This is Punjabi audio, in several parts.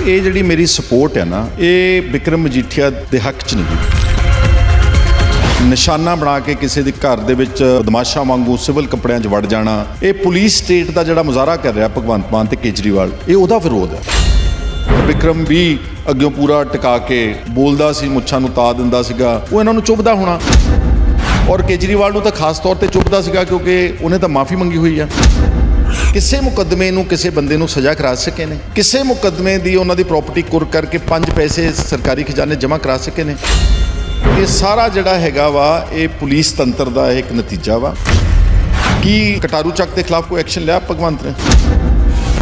ਇਹ ਜਿਹੜੀ ਮੇਰੀ ਸਪੋਰਟ ਹੈ ਨਾ, ਇਹ ਵਿਕਰਮ ਮਜੀਠੀਆ ਦੇ ਹੱਕ 'ਚ ਨਹੀਂ ਨਿਸ਼ਾਨਾ ਬਣਾ ਕੇ ਕਿਸੇ ਦੇ ਘਰ ਦੇ ਵਿੱਚ ਬਦਮਾਸ਼ਾਂ ਵਾਂਗੂ ਸਿਵਲ ਕੱਪੜਿਆਂ 'ਚ ਵੜ ਜਾਣਾ, ਇਹ ਪੁਲਿਸ ਸਟੇਟ ਦਾ ਜਿਹੜਾ ਮੁਜ਼ਾਹਰਾ ਕਰ ਰਿਹਾ ਭਗਵੰਤ ਮਾਨ ਤੇ ਕੇਜਰੀਵਾਲ, ਇਹ ਉਹਦਾ ਵਿਰੋਧ ਹੈ। ਵਿਕਰਮ ਵੀ ਅੱਗੇ ਪੂਰਾ ਟਿਕਾ ਕੇ ਬੋਲਦਾ ਸੀ, ਮੁੱਛਾਂ ਨੂੰ ਤਾ ਦਿੰਦਾ ਸੀਗਾ, ਉਹ ਇਹਨਾਂ ਨੂੰ ਚੁੱਭਦਾ ਹੋਣਾ। ਔਰ ਕੇਜਰੀਵਾਲ ਨੂੰ ਤਾਂ ਖਾਸ ਤੌਰ ਤੇ ਚੁੱਭਦਾ ਸੀਗਾ ਕਿਉਂਕਿ ਉਹਨੇ ਤਾਂ ਮਾਫੀ ਮੰਗੀ ਹੋਈ ਆ। ਕਿਸੇ ਮੁਕੱਦਮੇ ਨੂੰ ਕਿਸੇ ਬੰਦੇ ਨੂੰ ਸਜ਼ਾ ਕਰਾ ਸਕੇ ਨੇ? ਕਿਸੇ ਮੁਕੱਦਮੇ ਦੀ ਉਹਨਾਂ ਦੀ ਪ੍ਰਾਪਰਟੀ ਕੁਰ ਕਰਕੇ ਪੰਜ ਪੈਸੇ ਸਰਕਾਰੀ ਖਜ਼ਾਨੇ ਜਮ੍ਹਾਂ ਕਰਾ ਸਕੇ ਨੇ? ਇਹ ਸਾਰਾ ਜਿਹੜਾ ਹੈਗਾ ਵਾ, ਇਹ ਪੁਲਿਸ ਤੰਤਰ ਦਾ ਇੱਕ ਨਤੀਜਾ ਵਾ। ਕੀ ਕਟਾਰੂ ਚੱਕ ਦੇ ਖਿਲਾਫ ਕੋਈ ਐਕਸ਼ਨ ਲਿਆ ਭਗਵੰਤ ਨੇ?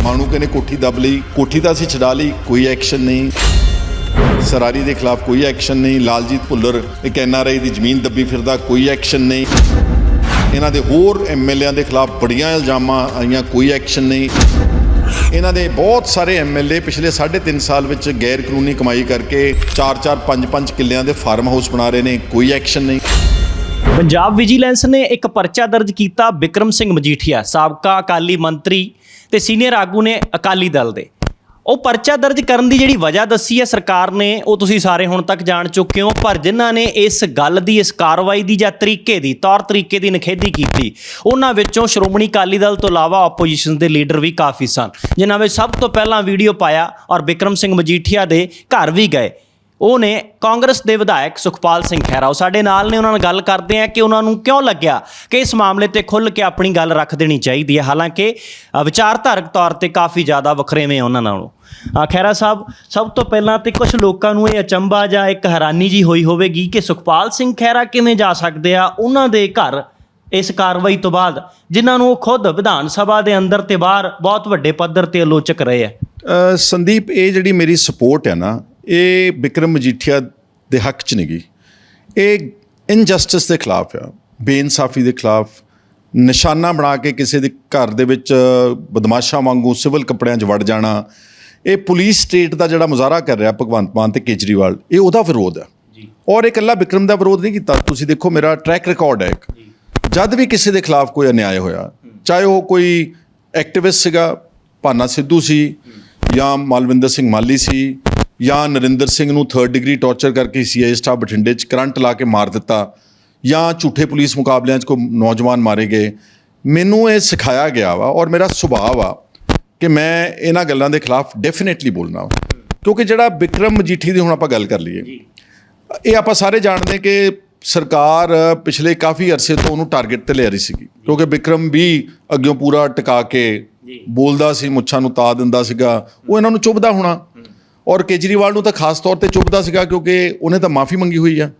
ਮਾਣੂ ਕੇ ਨੇ ਕੋਠੀ ਦਬ ਲਈ, ਕੋਠੀ ਤਾਂ ਅਸੀਂ ਛਡਾ ਲਈ, ਕੋਈ ਐਕਸ਼ਨ ਨਹੀਂ। ਸਰਾਰੀ ਦੇ ਖਿਲਾਫ ਕੋਈ ਐਕਸ਼ਨ ਨਹੀਂ, ਲਾਲਜੀਤ ਭੁੱਲਰ ਇੱਕ ਐਨਆਰਆਈ ਦੀ ਜ਼ਮੀਨ ਦੱਬੀ ਫਿਰਦਾ, ਕੋਈ ਐਕਸ਼ਨ ਨਹੀਂ। ਇਹਨਾਂ ਦੇ ਹੋਰ ਐਮਐਲਏਆਂ ਦੇ ਖਿਲਾਫ ਬੜੀਆਂ ਇਲਜ਼ਾਮਾਂ ਆਈਆਂ, ਕੋਈ ਐਕਸ਼ਨ ਨਹੀਂ। ਇਹਨਾਂ ਦੇ ਬਹੁਤ ਸਾਰੇ ਐਮਐਲਏ ਪਿਛਲੇ 3.5 ਸਾਲ ਵਿੱਚ ਗੈਰ ਕਾਨੂੰਨੀ ਕਮਾਈ ਕਰਕੇ 4-4 5-5 ਕਿੱਲਿਆਂ ਦੇ ਫਾਰਮ ਹਾਊਸ ਬਣਾ ਰਹੇ ਨੇ, ਕੋਈ ਐਕਸ਼ਨ ਨਹੀਂ। ਪੰਜਾਬ ਵਿਜੀਲੈਂਸ ਨੇ ਇੱਕ ਪਰਚਾ ਦਰਜ ਕੀਤਾ ਵਿਕਰਮ ਸਿੰਘ ਮਜੀਠੀਆ, ਸਾਬਕਾ ਅਕਾਲੀ ਮੰਤਰੀ ਤੇ ਸੀਨੀਅਰ ਆਗੂ ਨੇ ਅਕਾਲੀ ਦਲ ਦੇ। ਉਹ ਪਰਚਾ ਦਰਜ ਕਰਨ ਦੀ ਜਿਹੜੀ ਵਜ੍ਹਾ ਦੱਸੀ ਹੈ ਸਰਕਾਰ ਨੇ, ਉਹ ਤੁਸੀਂ ਸਾਰੇ ਹੁਣ ਤੱਕ ਜਾਣ ਚੁੱਕੇ ਹੋ, ਪਰ ਜਿਨ੍ਹਾਂ ਨੇ ਇਸ ਗੱਲ ਦੀ, ਇਸ ਕਾਰਵਾਈ ਦੀ ਜਾਂ ਤਰੀਕੇ ਦੀ, ਤੌਰ ਤਰੀਕੇ ਦੀ ਨਿਖੇਧੀ ਕੀਤੀ, ਉਹਨਾਂ ਵਿੱਚੋਂ ਸ਼੍ਰੋਮਣੀ ਅਕਾਲੀ ਦਲ ਤੋਂ ਇਲਾਵਾ ਆਪੋਜੀਸ਼ਨ ਦੇ ਲੀਡਰ ਵੀ ਕਾਫੀ ਸਨ, ਜਿਨ੍ਹਾਂ ਵਿੱਚ ਸਭ ਤੋਂ ਪਹਿਲਾਂ ਵੀਡੀਓ ਪਾਇਆ ਔਰ ਬਿਕਰਮ ਸਿੰਘ ਮਜੀਠੀਆ ਦੇ ਘਰ ਵੀ ਗਏ। ਉਹ ਨੇ ਕਾਂਗਰਸ ਦੇ ਵਿਧਾਇਕ ਸੁਖਪਾਲ ਸਿੰਘ ਖਹਿਰਾ ਉਹ ਸਾਡੇ ਨਾਲ ਨੇ ਉਹਨਾਂ ਨਾਲ ਗੱਲ ਕਰਦੇ ਆ ਕਿ ਉਹਨਾਂ ਨੂੰ ਕਿਉਂ ਲੱਗਿਆ ਕਿ ਇਸ ਮਾਮਲੇ ਤੇ ਖੁੱਲ੍ਹ ਕੇ ਆਪਣੀ ਗੱਲ ਰੱਖ ਦੇਣੀ ਚਾਹੀਦੀ ਹੈ। ਹਾਲਾਂਕਿ ਅ, ਵਿਚਾਰਧਾਰਕ ਤੌਰ ਤੇ ਕਾਫੀ ਜ਼ਿਆਦਾ ਵੱਖਰੇਵੇਂ ਆ ਉਹਨਾਂ ਨਾਲੋਂ। ਅ, ਖਹਿਰਾ ਸਾਹਿਬ ਸਭ ਤੋਂ ਪਹਿਲਾਂ ਤੇ ਕੁਝ ਲੋਕਾਂ ਨੂੰ ਇਹ ਅਚੰਭਾ ਜਾਂ ਇੱਕ ਹੈਰਾਨੀ ਜੀ ਹੋਈ ਹੋਵੇਗੀ ਕਿ ਸੁਖਪਾਲ ਸਿੰਘ ਖਹਿਰਾ ਕਿਵੇਂ ਜਾ ਸਕਦੇ ਆ ਉਹਨਾਂ ਦੇ ਘਰ ਇਸ ਕਾਰਵਾਈ ਤੋਂ ਬਾਅਦ ਜਿਨ੍ਹਾਂ ਨੂੰ ਉਹ ਖੁਦ ਵਿਧਾਨ ਸਭਾ ਦੇ ਅੰਦਰ ਤੇ ਬਾਹਰ ਬਹੁਤ ਵੱਡੇ ਪੱਧਰ ਤੇ ਆਲੋਚਕ ਰਹੇ ਆ। ਅ, ਸੰਦੀਪ ਇਹ ਜਿਹੜੀ ਮੇਰੀ ਸਪੋਰਟ ਹੈ ਨਾ ਇਹ ਵਿਕਰਮ ਮਜੀਠੀਆ ਦੇ ਹੱਕ 'ਚ ਨਹੀਂ ਗਈ। ਇਹ ਇਨਜਸਟਿਸ ਦੇ ਖਿਲਾਫ ਆ ਬੇਇਨਸਾਫੀ ਦੇ ਖਿਲਾਫ ਨਿਸ਼ਾਨਾ ਬਣਾ ਕੇ ਕਿਸੇ ਦੇ ਘਰ ਦੇ ਵਿੱਚ ਬਦਮਾਸ਼ਾਂ ਵਾਂਗੂ ਸਿਵਲ ਕੱਪੜਿਆਂ 'ਚ ਵੜ ਜਾਣਾ। ਇਹ ਪੁਲਿਸ ਸਟੇਟ ਦਾ ਜਿਹੜਾ ਮੁਜ਼ਾਹਰਾ ਕਰ ਰਿਹਾ ਭਗਵੰਤ ਮਾਨ ਤੇ ਕੇਜਰੀਵਾਲ ਇਹ ਉਹਦਾ ਵਿਰੋਧ ਹੈ ਔਰ ਇਹ ਇਕੱਲਾ ਵਿਕਰਮ ਦਾ ਵਿਰੋਧ ਨਹੀਂ ਕੀਤਾ। ਤੁਸੀਂ ਦੇਖੋ ਮੇਰਾ ਟਰੈਕ ਰਿਕਾਰਡ ਹੈ ਇੱਕ। ਜਦ ਵੀ ਕਿਸੇ ਦੇ ਖਿਲਾਫ ਕੋਈ ਅਨਿਆਏ ਹੋਇਆ ਚਾਹੇ ਉਹ ਕੋਈ ਐਕਟਿਵਿਸਟ ਸੀਗਾ ਭਾਨਾ ਸਿੱਧੂ ਸੀ ਜਾਂ ਮਾਲਵਿੰਦਰ ਸਿੰਘ ਮਾਲੀ ਸੀ ਜਾਂ ਨਰਿੰਦਰ ਸਿੰਘ ਨੂੰ 3rd ਡਿਗਰੀ ਟੌਰਚਰ ਕਰਕੇ ਸੀਆਈ ਸਟਾਫ ਬਠਿੰਡੇ 'ਚ ਕਰੰਟ ਲਾ ਕੇ ਮਾਰ ਦਿੱਤਾ ਜਾਂ ਝੂਠੇ ਪੁਲਿਸ ਮੁਕਾਬਲਿਆਂ 'ਚ ਕੋਈ ਨੌਜਵਾਨ ਮਾਰੇ ਗਏ। ਮੈਨੂੰ ਇਹ ਸਿਖਾਇਆ ਗਿਆ ਵਾ ਔਰ ਮੇਰਾ ਸੁਭਾਅ ਆ ਕਿ ਮੈਂ ਇਹਨਾਂ ਗੱਲਾਂ ਦੇ ਖਿਲਾਫ ਡੈਫੀਨੇਟਲੀ ਬੋਲਣਾ ਵਾ। ਕਿਉਂਕਿ ਜਿਹੜਾ ਵਿਕਰਮ ਮਜੀਠੀ ਦੀ ਹੁਣ ਆਪਾਂ ਗੱਲ ਕਰ ਲਈਏ ਇਹ ਆਪਾਂ ਸਾਰੇ ਜਾਣਦੇ ਕਿ ਸਰਕਾਰ ਪਿਛਲੇ ਕਾਫੀ ਅਰਸੇ ਤੋਂ ਉਹਨੂੰ ਟਾਰਗੇਟ ਤੇ ਲੈ ਰਹੀ ਸੀਗੀ। ਕਿਉਂਕਿ ਵਿਕਰਮ ਵੀ ਅੱਗਿਓਂ ਪੂਰਾ ਟਿਕਾ ਕੇ ਬੋਲਦਾ ਸੀ ਮੁੱਛਾਂ ਨੂੰ ਤਾ ਦਿੰਦਾ ਸੀਗਾ ਉਹ ਇਹਨਾਂ ਨੂੰ ਚੁੱਭਦਾ ਹੋਣਾ। ਔਰ ਕੇਜਰੀਵਾਲ ਨੂੰ ਤਾਂ ਖਾਸ ਤੌਰ ਤੇ ਚੁੱਭਦਾ ਸੀਗਾ ਕਿਉਂਕਿ ਉਹਨੇ ਤਾਂ ਮਾਫੀ ਮੰਗੀ ਹੋਈ ਆ।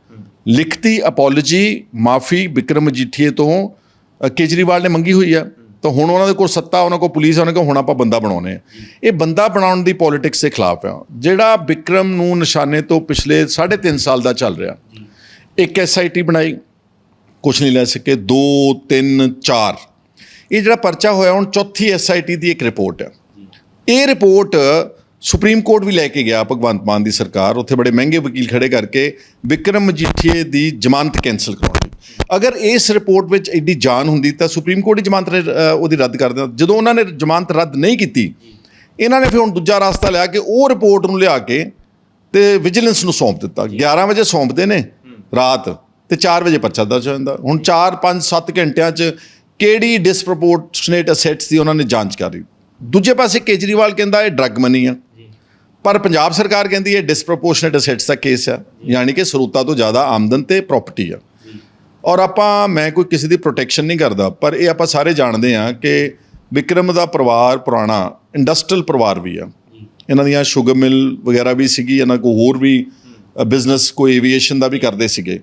ਲਿਖਤੀ ਅਪੋਲੋਜੀ ਮਾਫੀ ਵਿਕਰਮ ਮਜੀਠੀਏ ਤੋਂ ਕੇਜਰੀਵਾਲ ਨੇ ਮੰਗੀ ਹੋਈ ਆ। ਤਾਂ ਹੁਣ ਉਹਨਾਂ ਦੇ ਕੋਲ ਸੱਤਾ, ਉਹਨਾਂ ਕੋਲ ਪੁਲਿਸ ਉਹਨਾਂ ਕੋਲ ਹੁਣ ਆਪਾਂ ਬੰਦਾ ਬਣਾਉਣੇ ਆ। ਇਹ ਬੰਦਾ ਬਣਾਉਣ ਦੀ ਪੋਲਿਟਿਕਸ ਦੇ ਖਿਲਾਫ ਆ। ਜਿਹੜਾ ਵਿਕਰਮ ਨੂੰ ਨਿਸ਼ਾਨੇ ਤੋਂ ਪਿਛਲੇ 3.5 ਸਾਲ ਦਾ ਚੱਲ ਰਿਹਾ। ਇੱਕ ਐਸਆਈਟੀ ਬਣਾਈ ਕੁਝ ਨਹੀਂ ਲੈ ਸਕੇ 2 3 4 ਇਹ ਜਿਹੜਾ ਪਰਚਾ ਹੋਇਆ, ਹੁਣ ਚੌਥੀ ਐਸਆਈਟੀ ਦੀ ਇੱਕ ਰਿਪੋਰਟ ਹੈ ਇਹ ਰਿਪੋਰਟ ਸੁਪਰੀਮ ਕੋਰਟ ਵੀ ਲੈ ਕੇ ਗਿਆ ਭਗਵੰਤ ਮਾਨ ਦੀ ਸਰਕਾਰ। ਉੱਥੇ ਬੜੇ ਮਹਿੰਗੇ ਵਕੀਲ ਖੜੇ ਕਰਕੇ ਵਿਕਰਮ ਮਜੀਠੀਏ ਦੀ ਜ਼ਮਾਨਤ ਕੈਨਸਲ ਕਰਾਉਣ ਲਈ। ਅਗਰ ਇਸ ਰਿਪੋਰਟ ਵਿੱਚ ਐਡੀ ਜਾਨ ਹੁੰਦੀ ਤਾਂ ਸੁਪਰੀਮ ਕੋਰਟ ਹੀ ਜ਼ਮਾਨਤ ਉਹਦੀ ਰੱਦ ਕਰ ਦਿੰਦਾ। ਜਦੋਂ ਉਹਨਾਂ ਨੇ ਜ਼ਮਾਨਤ ਰੱਦ ਨਹੀਂ ਕੀਤੀ ਇਹਨਾਂ ਨੇ ਫਿਰ ਹੁਣ ਦੂਜਾ ਰਸਤਾ ਲਿਆ ਕਿ ਉਹ ਰਿਪੋਰਟ ਨੂੰ ਲਿਆ ਕੇ ਤੇ ਵਿਜੀਲੈਂਸ ਨੂੰ ਸੌਂਪ ਦਿੱਤਾ। 11 ਵਜੇ ਸੌਂਪਦੇ ਨੇ ਰਾਤ ਤੇ 4 ਵਜੇ ਪਰਚਾ ਦਰਜ ਹੋ ਜਾਂਦਾ। ਹੁਣ 4 5 7 ਘੰਟਿਆਂ 'ਚ ਕਿਹੜੀ ਡਿਸਪ੍ਰੋਪੋਰਸ਼ਨੇਟ ਅਸੈਟਸ ਦੀ ਉਹਨਾਂ ਨੇ ਜਾਂਚ ਕਰ ਦੂਜੇ ਪਾਸੇ ਕੇਜਰੀਵਾਲ ਕਹਿੰਦਾ ਇਹ ਡਰੱਗ ਮਨੀ ਆ। ਪਰ ਪੰਜਾਬ ਸਰਕਾਰ ਕਹਿੰਦੀ ਇਹ ਡਿਸਪ੍ਰੋਪੋਰਸ਼ਨੇਟ ਅਸੈਟਸ ਦਾ ਕੇਸ ਆ, ਯਾਨੀ ਕਿ ਸਰੋਤਾਂ ਤੋਂ ਜ਼ਿਆਦਾ ਆਮਦਨ ਤੇ ਪ੍ਰਾਪਰਟੀ ਆ। ਔਰ ਆਪਾਂ, ਮੈਂ ਕੋਈ ਕਿਸੇ ਦੀ ਪ੍ਰੋਟੈਕਸ਼ਨ ਨਹੀਂ ਕਰਦਾ, ਪਰ ਇਹ ਆਪਾਂ ਸਾਰੇ ਜਾਣਦੇ ਆ ਕਿ ਵਿਕਰਮ ਦਾ ਪਰਿਵਾਰ ਪੁਰਾਣਾ ਇੰਡਸਟਰੀਅਲ ਪਰਿਵਾਰ ਵੀ ਆ। ਇਹਨਾਂ ਦੀਆਂ ਸ਼ੂਗਰ ਮਿਲ ਵਗੈਰਾ ਵੀ ਸੀਗੀ, ਇਹਨਾਂ ਕੋ ਹੋਰ ਵੀ ਬਿਜ਼ਨਸ ਕੋਈ ਏਵੀਏਸ਼ਨ ਦਾ ਵੀ ਕਰਦੇ ਸੀਗੇ।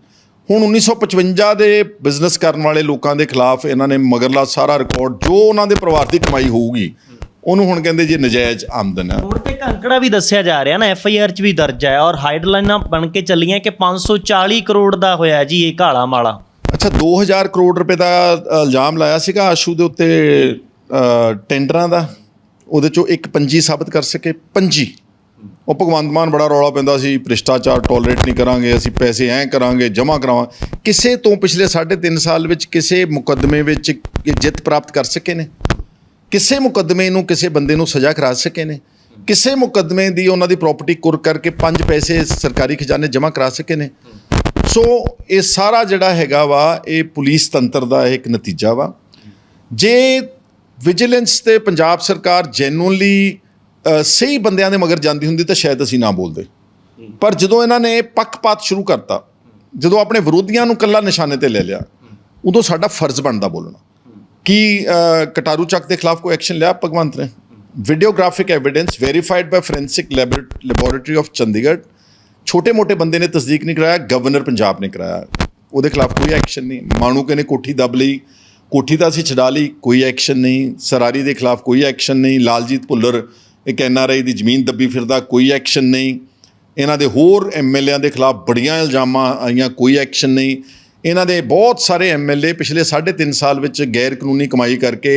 ਹੁਣ 1955 ਦੇ ਬਿਜ਼ਨਸ ਕਰਨ ਵਾਲੇ ਲੋਕਾਂ ਦੇ ਖਿਲਾਫ ਇਹਨਾਂ ਨੇ ਮਗਰਲਾ ਸਾਰਾ ਰਿਕਾਰਡ ਜੋ ਉਹਨਾਂ ਦੇ ਪਰਿਵਾਰ ਦੀ ਕਮਾਈ ਹੋਊਗੀ ਉਹਨੂੰ ਹੁਣ ਕਹਿੰਦੇ ਜੀ ਨਜਾਇਜ਼ ਆਮਦਨ। ਹੈ ਹੁਣ ਤੇ ਕੰਕੜਾ ਵੀ ਦੱਸਿਆ ਜਾ ਰਿਹਾ ਨਾ ਐਫ ਆਈ ਆਰ ਚ ਵੀ ਦਰਜ ਹੈ ਔਰ ਹੈਡਲਾਈਨਾਂ ਬਣ ਕੇ ਚੱਲੀਆਂ ਕਿ 540 ਕਰੋੜ ਦਾ ਹੋਇਆ ਜੀ ਇਹ ਕਾਲਾ ਮਾਲਾ। ਅੱਛਾ 2000 ਕਰੋੜ ਰੁਪਏ ਦਾ ਇਲਜ਼ਾਮ ਲਾਇਆ ਸੀਗਾ ਆਸ਼ੂ ਦੇ ਉੱਤੇ ਟੈਂਡਰਾਂ ਦਾ ਉਹਦੇ ਚੋਂ ਇੱਕ ਪੰਜੀ ਸਾਬਤ ਕਰ ਸਕੇ ਪੰਜੀ। ਉਹ ਭਗਵੰਤ ਮਾਨ ਬੜਾ ਰੌਲਾ ਪੈਂਦਾ ਸੀ, ਭ੍ਰਿਸ਼ਟਾਚਾਰ ਟੋਲਰੇਟ ਨਹੀਂ ਕਰਾਂਗੇ, ਅਸੀਂ ਪੈਸੇ ਐਂ ਕਰਾਂਗੇ, ਜਮ੍ਹਾਂ ਕਰਾਵਾਂ। ਕਿਸੇ ਤੋਂ ਪਿਛਲੇ 3.5 ਸਾਲ ਵਿੱਚ ਕਿਸੇ ਮੁਕੱਦਮੇ ਵਿੱਚ ਜਿੱਤ ਪ੍ਰਾਪਤ ਕਰ ਸਕੇ ਨੇ? ਕਿਸੇ ਮੁਕੱਦਮੇ ਨੂੰ ਕਿਸੇ ਬੰਦੇ ਨੂੰ ਸਜ਼ਾ ਕਰਾ ਸਕੇ ਨੇ? ਕਿਸੇ ਮੁਕੱਦਮੇ ਦੀ ਉਹਨਾਂ ਦੀ ਪ੍ਰਾਪਰਟੀ ਕੁਰ ਕਰਕੇ ਪੰਜ ਪੈਸੇ ਸਰਕਾਰੀ ਖਜ਼ਾਨੇ ਜਮ੍ਹਾਂ ਕਰਾ ਸਕੇ ਨੇ? ਸੋ ਇਹ ਸਾਰਾ ਜਿਹੜਾ ਹੈਗਾ ਵਾ, ਇਹ ਪੁਲਿਸ ਤੰਤਰ ਦਾ ਇੱਕ ਨਤੀਜਾ ਵਾ। ਜੇ ਵਿਜੀਲੈਂਸ ਤੇ ਪੰਜਾਬ ਸਰਕਾਰ ਜੈਨੂਅਲੀ ਸਹੀ ਬੰਦਿਆਂ ਦੇ ਮਗਰ ਜਾਂਦੀ ਹੁੰਦੀ ਤਾਂ ਸ਼ਾਇਦ ਅਸੀਂ ਨਾ ਬੋਲਦੇ। ਪਰ ਜਦੋਂ ਇਹਨਾਂ ਨੇ ਪੱਖਪਾਤ ਸ਼ੁਰੂ ਕਰਤਾ, ਜਦੋਂ ਆਪਣੇ ਵਿਰੋਧੀਆਂ ਨੂੰ ਕੱਲਾ ਨਿਸ਼ਾਨੇ ਤੇ ਲੈ ਲਿਆ, ਉਦੋਂ ਸਾਡਾ ਫਰਜ਼ ਬਣਦਾ ਬੋਲਣਾ। ਕੀ ਕਟਾਰੂ ਚੱਕ ਦੇ ਖਿਲਾਫ ਕੋਈ ਐਕਸ਼ਨ ਲਿਆ ਭਗਵੰਤ ਨੇ? Videographic evidence verified by forensic laboratory of Chandigarh ਛੋਟੇ-ਮੋਟੇ ਬੰਦੇ ਨੇ ਤਸਦੀਕ ਨਹੀਂ ਕਰਾਇਆ ਗਵਰਨਰ ਪੰਜਾਬ ਨੇ ਕਰਾਇਆ। ਉਹਦੇ ਖਿਲਾਫ ਕੋਈ ਐਕਸ਼ਨ ਨਹੀਂ। ਮਾਣੂਕੇ ਨੇ ਕੋਠੀ ਦੱਬ ਲਈ, ਕੋਠੀ ਤਾਂ ਅਸੀਂ ਛਡਾ ਲਈ, ਕੋਈ ਐਕਸ਼ਨ ਨਹੀਂ। ਸਰਾਰੀ ਦੇ ਖਿਲਾਫ ਕੋਈ ਐਕਸ਼ਨ ਨਹੀਂ। ਲਾਲਜੀਤ ਭੁੱਲਰ ਇੱਕ ਐਨਆਰਆਈ ਦੀ ਜ਼ਮੀਨ ਦੱਬੀ ਫਿਰਦਾ ਕੋਈ ਐਕਸ਼ਨ ਨਹੀਂ। ਇਹਨਾਂ ਦੇ ਹੋਰ ਐਮਐਲਏਆਂ ਦੇ ਖਿਲਾਫ ਬੜੀਆਂ ਇਲਜ਼ਾਮਾਂ ਆਈਆਂ ਕੋਈ ਐਕਸ਼ਨ ਨਹੀਂ। ਇਹਨਾਂ ਦੇ ਬਹੁਤ ਸਾਰੇ ਐਮਐਲਏ ਪਿਛਲੇ 3.5 ਸਾਲ ਵਿੱਚ ਗੈਰ ਕਾਨੂੰਨੀ ਕਮਾਈ ਕਰਕੇ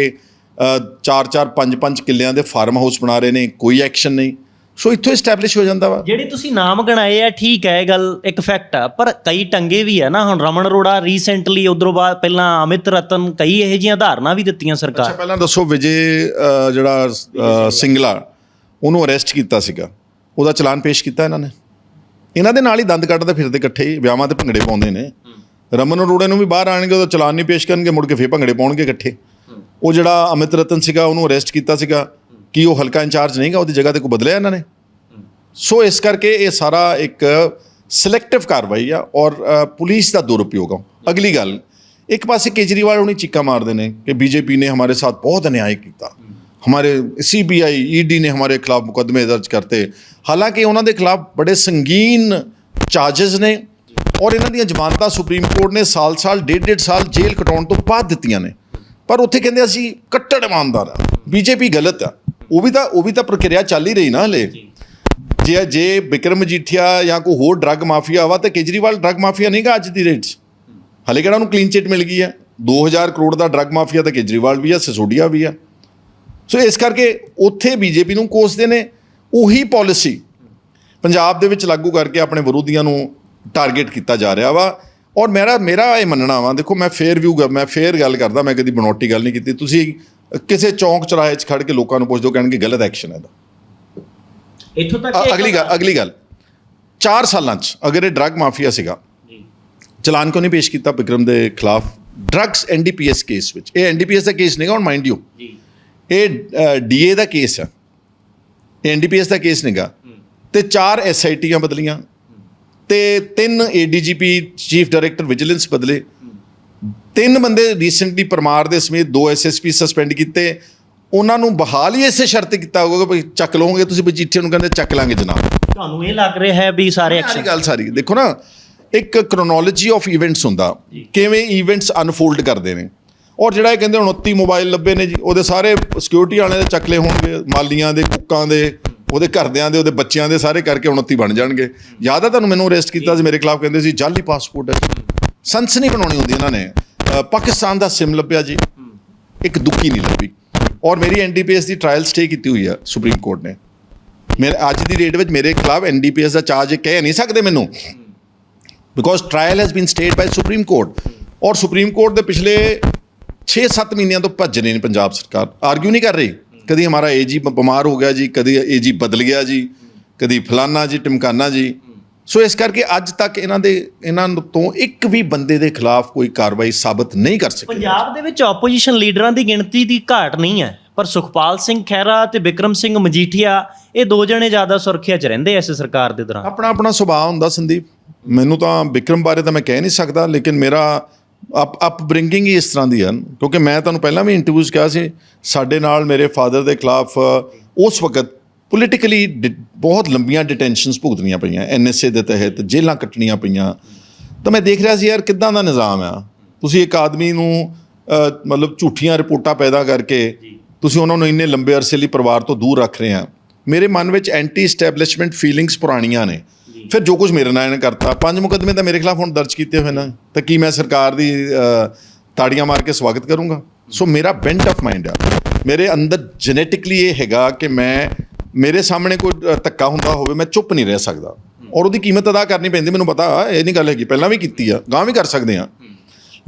4-4 5-5 ਕਿੱਲਿਆਂ ਦੇ ਫਾਰਮ ਹਾਊਸ ਬਣਾ ਰਹੇ ਨੇ ਕੋਈ ਐਕਸ਼ਨ ਨਹੀਂ। ਸੋ ਇੱਥੋਂ ਐਸਟੈਬਲਿਸ਼ ਹੋ ਜਾਂਦਾ ਵਾ। ਜਿਹੜੇ ਤੁਸੀਂ ਨਾਮ ਗਣਾਏ ਆ ਠੀਕ ਹੈ ਇਹ ਗੱਲ ਇੱਕ ਫੈਕਟ ਆ ਪਰ ਕਈ ਟੰਗੇ ਵੀ ਆ ਨਾ। ਹੁਣ ਰਮਨ ਅਰੋੜਾ ਰੀਸੈਂਟਲੀ ਉਧਰੋਂ ਬਾਅਦ ਪਹਿਲਾਂ ਅਮਿਤ ਰਤਨ ਕਈ ਇਹੋ ਜਿਹੀਆਂ ਧਾਰਨਾ ਵੀ ਦਿੱਤੀਆਂ ਅੱਛਾ ਸਰਕਾਰ। ਪਹਿਲਾਂ ਦੱਸੋ ਵਿਜੇ ਜਿਹੜਾ ਸਿੰਗਲਾ। ਉਹਨੂੰ ਅਰੈਸਟ ਕੀਤਾ ਸੀਗਾ। ਉਹਦਾ ਚਲਾਨ ਪੇਸ਼ ਕੀਤਾ ਇਹਨਾਂ ਨੇ। ਇਹਨਾਂ ਦੇ ਨਾਲ ਹੀ ਦੰਦ ਕੱਢਦੇ ਫਿਰਦੇ ਇਕੱਠੇ ਵਿਆਹਾਂ ਤੇ ਭੰਗੜੇ ਪਾਉਂਦੇ ਨੇ। ਰਮਨ ਅਰੋੜੇ ਨੂੰ ਵੀ ਬਾਹਰ ਆਣਗੇ, ਉਹਦਾ ਚਲਾਨ ਨਹੀਂ ਪੇਸ਼ ਕਰਨਗੇ, ਮੁੜ ਕੇ ਫੇਰ ਭੰਗੜੇ ਪਾਉਣਗੇ ਇਕੱਠੇ। ਉਹ ਜਿਹੜਾ ਅਮਿਤ ਰਤਨ ਸੀਗਾ, ਉਹਨੂੰ ਅਰੈਸਟ ਕੀਤਾ ਸੀਗਾ। ਕਿ ਉਹ ਹਲਕਾ ਇੰਚਾਰਜ ਨਹੀਂਗਾ ਉਹਦੀ ਜਗ੍ਹਾ ਤੇ ਕੋਈ ਬਦਲਿਆ ਇਹਨਾਂ ਨੇ? ਸੋ ਇਸ ਕਰਕੇ ਇਹ ਸਾਰਾ ਇੱਕ ਸਿਲੈਕਟਿਵ ਕਾਰਵਾਈ ਆ ਔਰ ਪੁਲਿਸ ਦਾ ਦੁਰਉਪਯੋਗ ਆ। ਅਗਲੀ ਗੱਲ, ਇੱਕ ਪਾਸੇ ਕੇਜਰੀਵਾਲ ਉਹਨੇ ਚੀਕਾ ਮਾਰਦੇ ਨੇ ਕਿ ਬੀਜੇਪੀ ਨੇ ਹਮਾਰੇ ਸਾਥ ਬਹੁਤ ਅਨਿਆय ਕੀਤਾ। ਹਮਾਰੇ C B I E D ने हमारे खिलाफ मुकदमे दर्ज करते। ਹਾਲਾਂਕਿ ਉਹਨਾਂ ਦੇ ਖਿਲਾਫ ਬੜੇ ਸੰਗੀਨ ਚਾਰजेस ਨੇ ਔਰ ਇਹਨਾਂ ਦੀਆਂ ਜ਼ਮਾਨਤਾਂ ਸੁਪਰੀਮ ਕੋਰਟ ਨੇ ਸਾਲ-ਸਾਲ ਡੇਢ ਡੇਢ ਸਾਲ ਜੇਲ੍ਹ ਕਟਾਉਣ ਤੋਂ ਬਾਅਦ ਦਿੱਤੀਆਂ ਨੇ ਪਰ ਉੱਥੇ ਕਹਿੰਦੇ ਅਸੀਂ ਕੱਟੜ ਇਮਾਨਦਾਰ ਆ ਬੀਜੇਪੀ ਗਲਤ ਆ ਉਹ ਵੀ ਤਾਂ ਉਹ ਵੀ ਤਾਂ ਪ੍ਰਕਿਰਿਆ ਚੱਲ ਹੀ ਰਹੀ ਨਾ ਹਲੇ ਜੇ ਜੇ ਬਿਕਰਮ ਜੀਠਿਆ ਜਾਂ ਕੋਈ ਹੋਰ ਡਰੱਗ ਮਾਫੀਆ ਵਾ ਤਾਂ ਕੇਜਰੀਵਾਲ ਡਰੱਗ ਮਾਫੀਆ ਨਹੀਂਗਾ ਅੱਜ ਦੀ ਰੇਟ 'ਚ ਹਲੇ ਕਿਹੜਾ ਉਹਨੂੰ ਕਲੀਨ ਚਿਟ ਮਿਲ ਗਈ ਆ 2000 ਕਰੋੜ ਦਾ ਡਰੱਗ ਮਾਫੀਆ ਤਾਂ ਕੇਜਰੀਵਾਲ ਵੀ ਆ ਸਿਸੋਡੀਆ ਵੀ ਆ ਸੋ ਇਸ ਕਰਕੇ ਉੱਥੇ ਬੀਜੇਪੀ ਨੂੰ ਕੋਸਦੇ ਨੇ। ਉਹੀ ਪਾਲਿਸੀ ਪੰਜਾਬ ਦੇ ਵਿੱਚ ਲਾਗੂ ਕਰਕੇ ਆਪਣੇ ਵਿਰੋਧੀਆਂ ਨੂੰ ਟਾਰਗੇਟ ਕੀਤਾ ਜਾ ਰਿਹਾ ਵਾ। ਔਰ ਮੇਰਾ ਮੇਰਾ ਇਹ ਮੰਨਣਾ ਵਾ ਦੇਖੋ ਮੈਂ ਫੇਰ ਵਿਊ ਮੈਂ ਫੇਰ ਗੱਲ ਕਰਦਾ ਮੈਂ ਕਦੀ ਬਣਾਉਟੀ ਗੱਲ ਨਹੀਂ ਕੀਤੀ। ਤੁਸੀਂ ਕਿਸੇ ਚੌਂਕ ਚੌਰਾਹੇ 'ਚ ਖੜ ਕੇ ਲੋਕਾਂ ਨੂੰ ਪੁੱਛ ਦਿਓ ਕਹਿਣਗੇ ਗਲਤ ਐਕਸ਼ਨ ਹੈ ਇਹਦਾ। ਇੱਥੋਂ ਤੱਕ ਅਗਲੀ ਗੱਲ ਅਗਲੀ ਗੱਲ। 4 ਸਾਲਾਂ 'ਚ ਅਗਰ ਇਹ ਡਰੱਗ ਮਾਫੀਆ ਸੀਗਾ ਜੀ। ਚਲਾਨ ਕਿਉਂ ਨਹੀਂ ਪੇਸ਼ ਕੀਤਾ ਵਿਕਰਮ ਦੇ ਖਿਲਾਫ? ਡਰੱਗਸ ਐਨਡੀਪੀਐਸ ਕੇਸ ਵਿੱਚ। ਇਹ ਐਨਡੀਪੀਐਸ ਦਾ ਕੇਸ ਨਹੀਂਗਾ ਹੁਣ ਮਾਈਂਡ ਯੂ ਜੀ। ਇਹ ਡੀਏ ਦਾ ਕੇਸ ਇਹ ਐਨਡੀਪੀਐਸ ਦਾ ਕੇਸ ਨਹੀਂਗਾ ਤੇ ਚਾਰ ਐਸਆਈਟੀਆਂ ਬਦਲੀਆਂ। ਤੇ ਤਿੰਨ ਏਡੀਜੀਪੀ ਚੀਫ ਡਾਇਰੈਕਟਰ ਵਿਜੀਲੈਂਸ ਬਦਲੇ। ਤਿੰਨ ਬੰਦੇ ਰੀਸੈਂਟਲੀ ਪਰਮਾਰ ਦੇ ਸਮੇਤ ਦੋ ਐਸਐਸਪੀ ਸਸਪੈਂਡ ਕੀਤੇ। ਉਹਨਾਂ ਨੂੰ ਬਹਾਲ ਹੀ ਇਸੇ ਸ਼ਰਤ ਕੀਤਾ ਹੋਊਗਾ ਕਿ ਚੱਕ ਲਓਗੇ ਤੁਸੀਂ ਬਜੀਠੇ ਨੂੰ ਕਹਿੰਦੇ ਚੱਕ ਲਾਂਗੇ ਜਨਾਬ। ਤੁਹਾਨੂੰ ਇਹ ਲੱਗ ਰਿਹਾ ਹੈ ਵੀ ਸਾਰੇ ਸਾਰੀ ਐਕਸ਼ਨ ਗੱਲ ਸਾਰੀ। ਦੇਖੋ ਨਾ ਇੱਕ ਕ੍ਰੋਨੋਲੋਜੀ ਆਫ ਇਵੈਂਟਸ ਹੁੰਦਾ। ਕਿਵੇਂ ਇਵੈਂਟਸ ਅਨਫੋਲਡ ਕਰਦੇ ਨੇ। ਔਰ ਜਿਹੜਾ ਇਹ ਕਹਿੰਦੇ ਹੁਣ 29 ਮੋਬਾਈਲ ਲੱਭੇ ਨੇ ਜੀ, ਉਹਦੇ ਸਾਰੇ ਸਿਕਿਉਰਿਟੀ ਵਾਲਿਆਂ ਦੇ ਚੱਕਲੇ ਹੋਣਗੇ, ਮਾਲੀਆਂ ਦੇ, ਕੁੱਕਾਂ ਦੇ, ਉਹਦੇ ਘਰਦਿਆਂ ਦੇ, ਉਹਦੇ ਬੱਚਿਆਂ ਦੇ, ਸਾਰੇ ਕਰਕੇ 29 ਬਣ ਜਾਣਗੇ। ਯਾਦ ਹੈ ਤੁਹਾਨੂੰ ਮੈਨੂੰ ਅਰੈਸਟ ਕੀਤਾ ਸੀ, ਮੇਰੇ ਖਿਲਾਫ ਕਹਿੰਦੇ ਸੀ, ਜਾਲੀ ਪਾਸਪੋਰਟ ਹੈ ਸਨਸਨੀ ਬਣਾਉਣੀ ਹੁੰਦੀ ਇਹਨਾਂ ਨੇ। ਪਾਕਿਸਤਾਨ ਦਾ ਸਿਮ ਲੱਭਿਆ ਜੀ। ਇੱਕ ਦੁੱਕੀ ਨਹੀਂ ਲੱਭੀ। ਔਰ ਮੇਰੀ ਐਨਡੀਪੀਐਸ ਦੀ ਟ੍ਰਾਇਲ ਸਟੇ ਕੀਤੀ ਹੋਈ ਹੈ ਸੁਪਰੀਮ ਕੋਰਟ ਨੇ। ਮੇਰੇ ਅੱਜ ਦੀ ਡੇਟ ਵਿੱਚ ਮੇਰੇ ਖਿਲਾਫ ਐਨਡੀਪੀਐਸ ਦਾ ਚਾਰਜ ਕਹਿ ਨਹੀਂ ਸਕਦੇ ਮੈਨੂੰ। Because trial has been stayed by Supreme Court ਔਰ ਸੁਪਰੀਮ ਕੋਰਟ ਦੇ ਪਿਛਲੇ 6-7 ਮਹੀਨਿਆਂ ਤੋਂ ਭੱਜ ਰਹੇ ਨੇ ਪੰਜਾਬ ਸਰਕਾਰ। ਆਰਗੂ ਨਹੀਂ ਕਰ ਰਹੀ। ਕਦੀ ਹਮਾਰਾ ਏਜੀ ਬਿਮਾਰ ਹੋ ਗਿਆ ਜੀ ਕਦੀ ਏਜੀ ਬਦਲ ਗਿਆ ਜੀ ਕਦੀ ਫਲਾਨਾ ਜੀ ਟਮਕਾਨਾ ਜੀ। ਸੋ ਇਸ ਕਰਕੇ ਅੱਜ ਤੱਕ ਇਹਨਾਂ ਦੇ ਇਹਨਾਂ ਤੋਂ ਇੱਕ ਵੀ ਬੰਦੇ ਦੇ ਖਿਲਾਫ ਕੋਈ ਕਾਰਵਾਈ ਸਾਬਤ ਨਹੀਂ ਕਰ ਸਕੇ। ਪੰਜਾਬ ਦੇ ਵਿੱਚ ਆਪੋਜੀਸ਼ਨ ਲੀਡਰਾਂ ਦੀ ਗਿਣਤੀ ਦੀ ਘਾਟ ਨਹੀਂ ਹੈ। ਪਰ ਸੁਖਪਾਲ ਸਿੰਘ ਖਹਿਰਾ ਤੇ ਵਿਕਰਮ ਸਿੰਘ ਮਜੀਠੀਆ ਇਹ ਦੋ ਜਣੇ ਜ਼ਿਆਦਾ ਸੁਰੱਖਿਆ 'ਚ ਰਹਿੰਦੇ ਐ ਇਸ ਸਰਕਾਰ ਦੇ ਦੌਰਾਨ। ਆਪਣਾ ਆਪਣਾ ਸੁਭਾਅ ਹੁੰਦਾ ਸੰਦੀਪ। ਮੈਨੂੰ ਤਾਂ ਵਿਕਰਮ ਬਾਰੇ ਤਾਂ ਮੈਂ ਕਹਿ ਨਹੀਂ ਸਕਦਾ ਲੇਕਿਨ ਮੇਰਾ ਅਪ ਅਪਬ੍ਰਿੰਗਿੰਗ ਹੀ ਇਸ ਤਰ੍ਹਾਂ ਦੀ ਹੈ ਕਿਉਂਕਿ ਮੈਂ ਤੁਹਾਨੂੰ ਪਹਿਲਾਂ ਵੀ ਇੰਟਰਵਿਊਜ਼ ਕਿਹਾ ਸੀ ਸਾਡੇ ਨਾਲ ਮੇਰੇ ਫਾਦਰ ਦੇ ਖਿਲਾਫ ਉਸ ਵਕਤ ਪੋਲੀਟੀਕਲੀ ਬਹੁਤ ਲੰਬੀਆਂ ਡਿਟੈਂਸ਼ਨਸ ਭੁਗਤਣੀਆਂ ਪਈਆਂ ਐਨਐਸਏ ਦੇ ਤਹਿਤ ਜੇਲ੍ਹਾਂ ਕੱਟਣੀਆਂ ਪਈਆਂ। ਤਾਂ ਮੈਂ ਦੇਖ ਰਿਹਾ ਸੀ ਯਾਰ ਕਿੱਦਾਂ ਦਾ ਨਿਜ਼ਾਮ ਆ? ਤੁਸੀਂ ਇੱਕ ਆਦਮੀ ਨੂੰ ਮਤਲਬ ਝੂਠੀਆਂ ਰਿਪੋਰਟਾਂ ਪੈਦਾ ਕਰਕੇ ਤੁਸੀਂ ਉਹਨਾਂ ਨੂੰ ਇੰਨੇ ਲੰਬੇ ਅਰਸੇ ਲਈ ਪਰਿਵਾਰ ਤੋਂ ਦੂਰ ਰੱਖ ਰਹੇ ਆ। ਮੇਰੇ ਮਨ ਵਿੱਚ ਐਂਟੀ ਸਟੈਬਲਿਸ਼ਮੈਂਟ ਫੀਲਿੰਗਸ ਪੁਰਾਣੀਆਂ ਨੇ। ਫਿਰ ਜੋ ਕੁਝ ਮੇਰੇ ਨਾਲ ਇਹਨੇ ਕਰਤਾ, ਪੰਜ ਮੁਕੱਦਮੇ ਤਾਂ ਮੇਰੇ ਖਿਲਾਫ ਹੁਣ ਦਰਜ ਕੀਤੇ ਹੋਏ ਨੇ, ਤਾਂ ਕੀ ਮੈਂ ਸਰਕਾਰ ਦੀ ਤਾੜੀਆਂ ਮਾਰ ਕੇ ਸਵਾਗਤ ਕਰੂੰਗਾ? ਸੋ ਮੇਰਾ ਬੈਂਟ ਆਫ ਮਾਈਂਡ ਆ, ਮੇਰੇ ਅੰਦਰ ਜੈਨੇਟਿਕਲੀ ਇਹ ਹੈਗਾ ਕਿ ਮੈਂ, ਮੇਰੇ ਸਾਹਮਣੇ ਕੋਈ ਧੱਕਾ ਹੁੰਦਾ ਹੋਵੇ, ਮੈਂ ਚੁੱਪ ਨਹੀਂ ਰਹਿ ਸਕਦਾ। ਔਰ ਉਹਦੀ ਕੀਮਤ ਅਦਾ ਕਰਨੀ ਪੈਂਦੀ, ਮੈਨੂੰ ਪਤਾ ਇਹ ਨਹੀਂ ਗੱਲ ਹੈਗੀ, ਪਹਿਲਾਂ ਵੀ ਕੀਤੀ ਆ ਗਾਂ ਵੀ ਕਰ ਸਕਦੇ ਆ।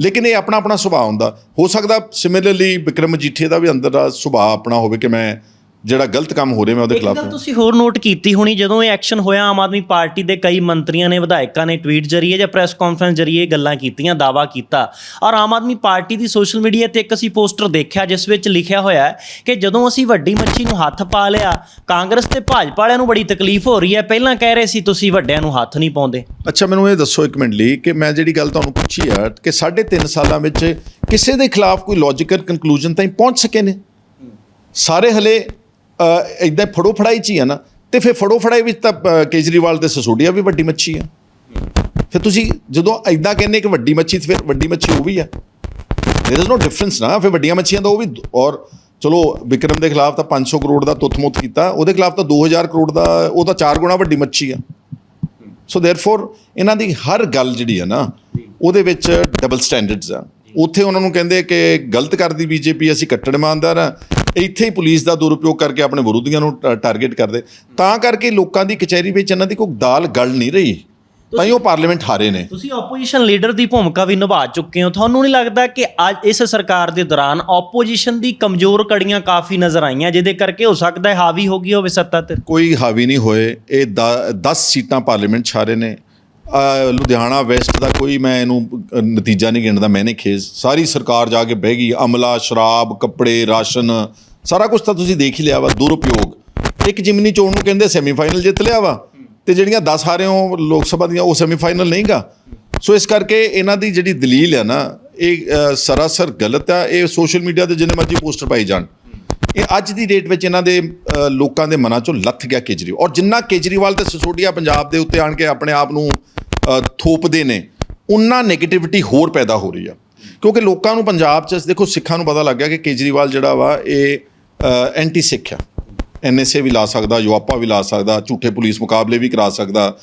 ਲੇਕਿਨ ਇਹ ਆਪਣਾ ਆਪਣਾ ਸੁਭਾਅ ਹੁੰਦਾ। ਹੋ ਸਕਦਾ ਸਿਮਿਲਰਲੀ ਵਿਕਰਮ ਮਜੀਠੀਆ ਦਾ ਵੀ ਅੰਦਰ ਦਾ ਸੁਭਾਅ ਆਪਣਾ ਹੋਵੇ ਕਿ ਮੈਂ ਜਿਹੜਾ ਗਲਤ ਕੰਮ ਹੋ ਰਿਹਾ ਮੈਂ ਉਹਦੇ ਇੱਕ ਖਿਲਾਫ ਗੱਲ ਤੁਸੀਂ ਹੋਰ ਨੋਟ ਕੀਤੀ ਹੋਣੀ ਜਦੋਂ ਇਹ ਐਕਸ਼ਨ ਹੋਇਆ ਆਮ ਆਦਮੀ ਪਾਰਟੀ ਦੇ ਕਈ ਮੰਤਰੀਆਂ ਨੇ ਵਿਧਾਇਕਾਂ ਨੇ ਟਵੀਟ ਜਰੀਏ ਜਾਂ ਪ੍ਰੈਸ ਕਾਨਫਰੰਸ ਜਰੀਏ ਗੱਲਾਂ ਕੀਤੀਆਂ ਦਾਵਾ ਕੀਤਾ। ਔਰ ਆਮ ਆਦਮੀ ਪਾਰਟੀ ਦੀ ਸੋਸ਼ਲ ਮੀਡੀਆ ਤੇ ਇੱਕ ਅਸੀਂ ਪੋਸਟਰ ਦੇਖਿਆ ਜਿਸ ਵਿੱਚ ਲਿਖਿਆ ਹੋਇਆ ਹੈ ਕਿ ਜਦੋਂ ਅਸੀਂ ਵੱਡੀ ਮੱਛੀ ਨੂੰ ਹੱਥ ਪਾ ਲਿਆ ਕਾਂਗਰਸ ਤੇ ਭਾਜਪਾ ਵਾਲਿਆਂ ਨੂੰ ਬੜੀ ਤਕਲੀਫ ਹੋ ਰਹੀ ਹੈ। ਪਹਿਲਾਂ ਕਹਿ ਰਹੇ ਸੀ ਤੁਸੀਂ ਵੱਡਿਆਂ ਨੂੰ ਹੱਥ ਨਹੀਂ ਪਾਉਂਦੇ। ਅੱਛਾ ਮੈਨੂੰ ਇਹ ਦੱਸੋ ਇੱਕ ਮਿੰਟ ਲਈ ਕਿ ਮੈਂ ਜਿਹੜੀ ਗੱਲ ਤੁਹਾਨੂੰ ਪੁੱਛੀ ਆ ਕਿ ਸਾਢੇ ਤਿੰਨ ਸਾਲਾਂ ਵਿੱਚ ਕਿਸੇ ਦੇ ਖਿਲਾਫ ਕੋਈ ਲੌਜੀਕਲ ਕਨਕਲੂਜਨ ਤਾਈਂ ਪਹੁੰਚ ਸਕੇ ਨੇ? ਸਾਰੇ ਹਲੇ ਇਦਾਂ ਫੜੋ ਫੜਾਈ ਚ ਹੀ ਆ ਨਾ ਤੇ ਫਿਰ ਫੜੋ ਫੜਾਈ ਵਿੱਚ ਤਾਂ ਅ, ਕੇਜਰੀਵਾਲ ਤੇ ਸਸੋਡੀਆ ਵੀ ਵੱਡੀ ਮੱਛੀ ਆ ਫਿਰ ਤੁਸੀਂ ਜਦੋਂ ਇਦਾਂ ਕਹਿੰਦੇ ਕਿ ਵੱਡੀ ਮੱਛੀ ਤੇ ਫਿਰ ਵੱਡੀ ਮੱਛੀ ਉਹ ਵੀ ਆ देयर इज नो ਡਿਫਰੈਂਸ ਨਾ ਫਿਰ ਵੱਡੀਆਂ ਮੱਛੀਆਂ ਤਾਂ ਉਹ ਵੀ ਔਰ ਚਲੋ ਵਿਕਰਮ ਦੇ ਖਿਲਾਫ ਤਾਂ 500 ਕਰੋੜ ਦਾ ਤੁੱਥ-ਮੁੱਥ ਕੀਤਾ ਉਹਦੇ ਖਿਲਾਫ ਤਾਂ 2000 ਕਰੋੜ ਦਾ ਉਹ ਤਾਂ 4 ਗੁਣਾ ਵੱਡੀ ਮੱਛੀ ਆ ਸੋ ਥੈਰਫੋਰ ਇਹਨਾਂ ਦੀ ਹਰ ਗੱਲ ਜਿਹੜੀ ਆ ਨਾ ਉਹਦੇ ਵਿੱਚ ਡਬਲ ਸਟੈਂਡਰਡਸ ਆ ਉੱਥੇ ਉਹਨਾਂ ਨੂੰ ਕਹਿੰਦੇ ਕਿ ਗਲਤ ਕਰਦੀ ਬੀਜੇਪੀ ਅਸੀਂ ਕੱਟੜ ਇਮਾਨਦਾਰ ਆ ਇੱਥੇ ਹੀ ਪੁਲਿਸ ਦਾ ਦੁਰਉਪਯੋਗ ਕਰਕੇ ਆਪਣੇ ਵਿਰੋਧੀਆਂ ਨੂੰ ਟ- ਟਾਰਗੇਟ ਕਰਦੇ। ਤਾਂ ਕਰਕੇ ਲੋਕਾਂ ਦੀ ਕਚਹਿਰੀ ਵਿੱਚ ਇਹਨਾਂ ਦੀ ਕੋਈ ਦਾਲ ਗਲ ਨਹੀਂ ਰਹੀ। ਤਾਂ ਹੀ ਉਹ ਪਾਰਲੀਮੈਂਟ ਹਾਰੇ ਨੇ। ਤੁਸੀਂ ਆਪੋਜੀਸ਼ਨ ਲੀਡਰ ਦੀ ਭੂਮਿਕਾ ਵੀ ਨਿਭਾ ਚੁੱਕੇ ਹੋ। ਤੁਹਾਨੂੰ ਨਹੀਂ ਲੱਗਦਾ ਕਿ ਅੱਜ ਇਸ ਸਰਕਾਰ ਦੇ ਦੌਰਾਨ ਆਪੋਜੀਸ਼ਨ ਦੀ ਕਮਜ਼ੋਰ ਕੜੀਆਂ ਕਾਫੀ ਨਜ਼ਰ ਆਈਆਂ ਜਿਹਦੇ ਕਰਕੇ ਹੋ ਸਕਦਾ ਹੈ ਹਾਵੀ ਹੋ ਗਈ ਹੋਵੇ ਸੱਤਾ ਤੇ? ਕੋਈ ਹਾਵੀ ਨਹੀਂ ਹੋਏ। ਇਹ 10 ਸੀਟਾਂ ਪਾਰਲੀਮੈਂਟ 'ਚ ਹਾਰੇ ਨੇ। ਲੁਧਿਆਣਾ ਵੈਸਟ ਦਾ ਕੋਈ ਮੈਂ ਇਹਨੂੰ ਨਤੀਜਾ ਨਹੀਂ ਗਿਣਦਾ, ਮੈਨੇ ਖੇਜ਼। ਸਾਰੀ ਸਰਕਾਰ ਜਾ ਕੇ ਬਹਿ ਗਈ। ਅਮਲਾ, ਸ਼ਰਾਬ, ਕੱਪੜੇ, ਰਾਸ਼ਨ, ਸਾਰਾ ਕੁਝ ਤਾਂ ਤੁਸੀਂ ਦੇਖ ਹੀ ਲਿਆ ਵਾ, ਦੁਰਉਪਯੋਗ। ਇੱਕ ਜਿਮਨੀ ਚੋਣ ਨੂੰ ਕਹਿੰਦੇ ਸੈਮੀਫਾਈਨਲ ਜਿੱਤ ਲਿਆ ਵਾ। ਤੇ ਜਿਹੜੀਆਂ 10 ਹਾਰੇ ਹੋ ਲੋਕ ਸਭਾ ਦੀਆਂ, ਉਹ ਸੈਮੀਫਾਈਨਲ ਨਹੀਂਗਾ। ਸੋ ਇਸ ਕਰਕੇ ਇਹਨਾਂ ਦੀ ਜਿਹੜੀ ਦਲੀਲ ਹੈ ਨਾ, ਇਹ ਸਰਾਸਰ ਗਲਤ ਆ। ਇਹ ਸੋਸ਼ਲ ਮੀਡੀਆ ਤੇ ਜਿੰਨੇ ਮਰਜ਼ੀ ਪੋਸਟਰ ਪਾਈ ਜਾਣ। ਇਹ ਅੱਜ ਦੀ ਡੇਟ ਵਿੱਚ ਇਹਨਾਂ ਦੇ ਲੋਕਾਂ ਦੇ ਮਨਾਂ ਚੋਂ ਲੱਥ ਗਿਆ ਕੇਜਰੀਵਾਲ। ਔਰ ਜਿੰਨਾ ਕੇਜਰੀਵਾਲ ਤੇ ਸਿਸੋਡੀਆ ਪੰਜਾਬ ਦੇ ਉੱਤੇ ਆਣ ਕੇ ਆਪਣੇ ਆਪ ਨੂੰ ਥੋਪਦੇ ਨੇ ਉਨਾ 네ਗੇਟਿਵਿਟੀ ਹੋਰ ਪੈਦਾ ਹੋ ਰਹੀ ਆ। ਕਿਉਂਕਿ ਲੋਕਾਂ ਨੂੰ ਪੰਜਾਬ 'ਚ ਦੇਖੋ ਸਿੱਖਾਂ ਨੂੰ ਪਤਾ ਲੱਗ ਗਿਆ ਕਿ ਕੇਜਰੀਵਾਲ ਜਿਹੜਾ ਵਾ ਇਹ ਐਂਟੀ ਸਿੱਖ ਆ। ਐਨਐਸਏ ਵੀ ਲਾ ਸਕਦਾ ਯੂਆਪਾ ਵੀ ਲਾ ਸਕਦਾ ਝੂਠੇ ਪੁਲਿਸ ਮੁਕਾਬਲੇ ਵੀ ਕਰਾ ਸਕਦਾ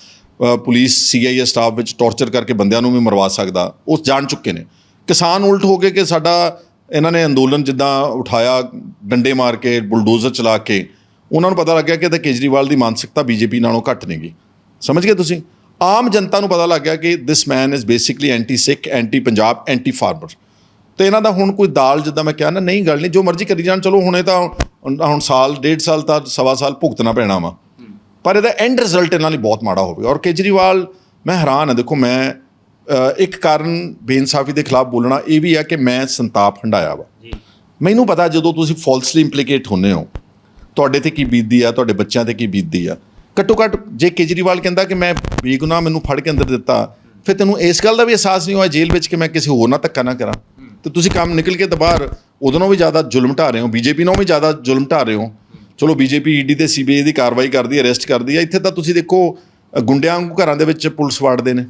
ਅ, ਪੁਲਿਸ ਸੀਆਈਏ ਸਟਾਫ ਵਿੱਚ ਟੌਰਚਰ ਕਰਕੇ ਬੰਦਿਆਂ ਨੂੰ ਵੀ ਮਰਵਾ ਸਕਦਾ ਉਹ ਜਾਣ ਚੁੱਕੇ ਨੇ। ਕਿਸਾਨ ਉਲਟ ਹੋ ਗਏ ਕਿ ਸਾਡਾ ਇਹਨਾਂ ਨੇ ਅੰਦੋਲਨ ਜਿੱਦਾਂ ਉਠਾਇਆ ਡੰਡੇ ਮਾਰ ਕੇ ਬੁਲਡੋਜ਼ਰ ਚਲਾ ਕੇ ਉਹਨਾਂ ਨੂੰ ਪਤਾ ਲੱਗਿਆ ਕਿ ਤਾਂ ਕੇਜਰੀਵਾਲ ਦੀ ਮਾਨਸਿਕਤਾ ਬੀਜੇਪੀ ਨਾਲੋਂ ਘੱਟ ਨਹੀਂਗੀ ਸਮਝ ਗਏ ਤੁਸੀਂ? ਆਮ ਜਨਤਾ ਨੂੰ ਪਤਾ ਲੱਗ ਗਿਆ ਕਿ this man is basically anti Sikh anti Punjab anti farmer ਤੇ ਇਹਨਾਂ ਦਾ ਹੁਣ ਕੋਈ ਦਾਲ ਜਿੱਦਾਂ ਮੈਂ ਕਿਹਾ ਨਾ ਨਹੀਂ ਗੱਲ ਨਹੀਂ ਜੋ ਮਰਜ਼ੀ ਕਰੀ ਜਾਣ ਚਲੋ ਹੁਣੇ ਤਾਂ ਹੁਣ ਸਾਲ ਡੇਢ ਸਾਲ ਤਾਂ ਸਵਾ ਸਾਲ ਭੁਗਤਣਾ ਪੈਣਾ ਵਾ। ਪਰ ਇਹਦਾ ਐਂਡ ਰਿਜ਼ਲਟ ਇਹਨਾਂ ਲਈ ਬਹੁਤ ਮਾੜਾ ਹੋਵੇਗਾ ਔਰ ਕੇਜਰੀਵਾਲ ਮੈਂ ਹੈਰਾਨ ਹਾਂ ਦੇਖੋ ਮੈਂ ਇੱਕ ਕਾਰਨ ਬੇਇਨਸਾਫੀ ਦੇ ਖਿਲਾਫ ਬੋਲਣਾ ਇਹ ਵੀ ਆ ਕਿ ਮੈਂ ਸੰਤਾਪ ਹੰਡਾਇਆ ਵਾ। ਮੈਨੂੰ ਪਤਾ ਜਦੋਂ ਤੁਸੀਂ ਫਾਲਸਲੀ ਇੰਪਲੀਕੇਟ ਹੁੰਨੇ ਹੋ ਤੁਹਾਡੇ ਤੇ ਕੀ ਬੀਤਦੀ ਆ ਤੁਹਾਡੇ ਬੱਚਿਆਂ ਤੇ ਕੀ ਬੀਤਦੀ ਆ ਘੱਟੋ ਘੱਟ ਜੇ ਕੇਜਰੀਵਾਲ ਕਹਿੰਦਾ ਕਿ ਮੈਂ ਬੇਗੁਨਾਹ ਮੈਨੂੰ ਫੜ ਕੇ ਅੰਦਰ ਦਿੱਤਾ, ਫਿਰ ਤੈਨੂੰ ਇਸ ਗੱਲ ਦਾ ਵੀ ਅਹਿਸਾਸ ਨਹੀਂ ਹੋਇਆ ਜੇਲ੍ਹ ਵਿੱਚ ਕਿ ਮੈਂ ਕਿਸੇ ਹੋਰ ਨਾਲ ਧੱਕਾ ਨਾ ਕਰਾਂ? ਤੇ ਤੁਸੀਂ ਕੰਮ ਨਿਕਲ ਕੇ ਤਾਂ ਬਾਹਰ ਉਦੋਂ ਨਾਲੋਂ ਵੀ ਜ਼ਿਆਦਾ ਜ਼ੁਲਮ ਢਾ ਰਹੇ ਹੋ, ਬੀਜੇਪੀ ਨਾਲੋਂ ਵੀ ਜ਼ਿਆਦਾ ਜ਼ੁਲਮ ਢਾ ਰਹੇ ਹੋ। ਚਲੋ ਬੀਜੇਪੀ ਈਡੀ ਤੇ ਸੀਬੀਆਈ ਦੀ ਕਾਰਵਾਈ ਕਰਦੀ ਹੈ ਅਰੈਸਟ ਕਰਦੀ ਹੈ ਇੱਥੇ ਤਾਂ ਤੁਸੀਂ ਦੇਖੋ ਗੁੰਡਿਆਂ ਵਾਂਗੂ ਘਰਾਂ ਦੇ ਵਿੱਚ ਪੁਲਿਸ ਵਾੜਦੇ ਨੇ।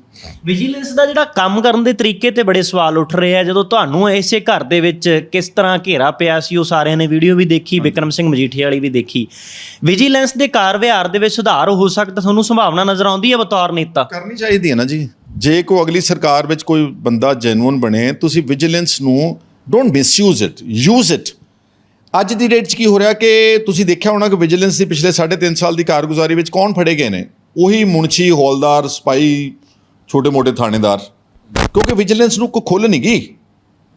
ਵਿਜੀਲੈਂਸ ਦਾ ਜਿਹੜਾ ਕੰਮ ਕਰਨ ਦੇ ਤਰੀਕੇ ਤੇ ਬੜੇ ਸਵਾਲ ਉੱਠ ਰਹੇ ਆ। ਜਦੋਂ ਤੁਹਾਨੂੰ ਇਸੇ ਘਰ ਦੇ ਵਿੱਚ ਕਿਸ ਤਰ੍ਹਾਂ ਘੇਰਾ ਪਿਆ ਸੀ ਉਹ ਸਾਰਿਆਂ ਨੇ ਵੀਡੀਓ ਵੀ ਦੇਖੀ ਵਿਕਰਮ ਸਿੰਘ ਮਜੀਠੀਆ ਵਾਲੀ ਵੀ ਦੇਖੀ। ਵਿਜੀਲੈਂਸ ਦੇ ਕਾਰ ਵਿਹਾਰ ਦੇ ਵਿੱਚ ਸੁਧਾਰ ਹੋ ਸਕਦਾ ਤੁਹਾਨੂੰ ਸੰਭਾਵਨਾ ਨਜ਼ਰ ਆਉਂਦੀ ਹੈ ਬਤੌਰ ਨੇਤਾ? ਕਰਨੀ ਚਾਹੀਦੀ ਹੈ ਨਾ ਜੀ। ਜੇ ਕੋਈ ਅਗਲੀ ਸਰਕਾਰ ਵਿੱਚ ਕੋਈ ਬੰਦਾ ਜੈਨੂਇਨ ਬਣੇ ਤੁਸੀਂ ਵਿਜੀਲੈਂਸ ਨੂੰ don't misuse it use it ਅੱਜ ਦੀ ਡੇਟ 'ਚ ਕੀ ਹੋ ਰਿਹਾ ਕਿ ਤੁਸੀਂ ਦੇਖਿਆ ਹੋਣਾ ਕਿ ਵਿਜੀਲੈਂਸ ਦੀ ਪਿਛਲੇ 3.5 ਸਾਲ ਦੀ ਕਾਰਗੁਜ਼ਾਰੀ ਵਿੱਚ ਕੌਣ ਫੜੇ ਗਏ ਨੇ? ਉਹੀ ਮੁਨਸ਼ੀ, ਹੌਲਦਾਰ, ਸਪਾਈ, ਛੋਟੇ-ਮੋਟੇ ਥਾਣੇਦਾਰ। ਕਿਉਂਕਿ ਵਿਜੀਲੈਂਸ ਨੂੰ ਕੋਈ ਖੁੱਲ੍ਹ ਨਹੀਂ ਗਈ।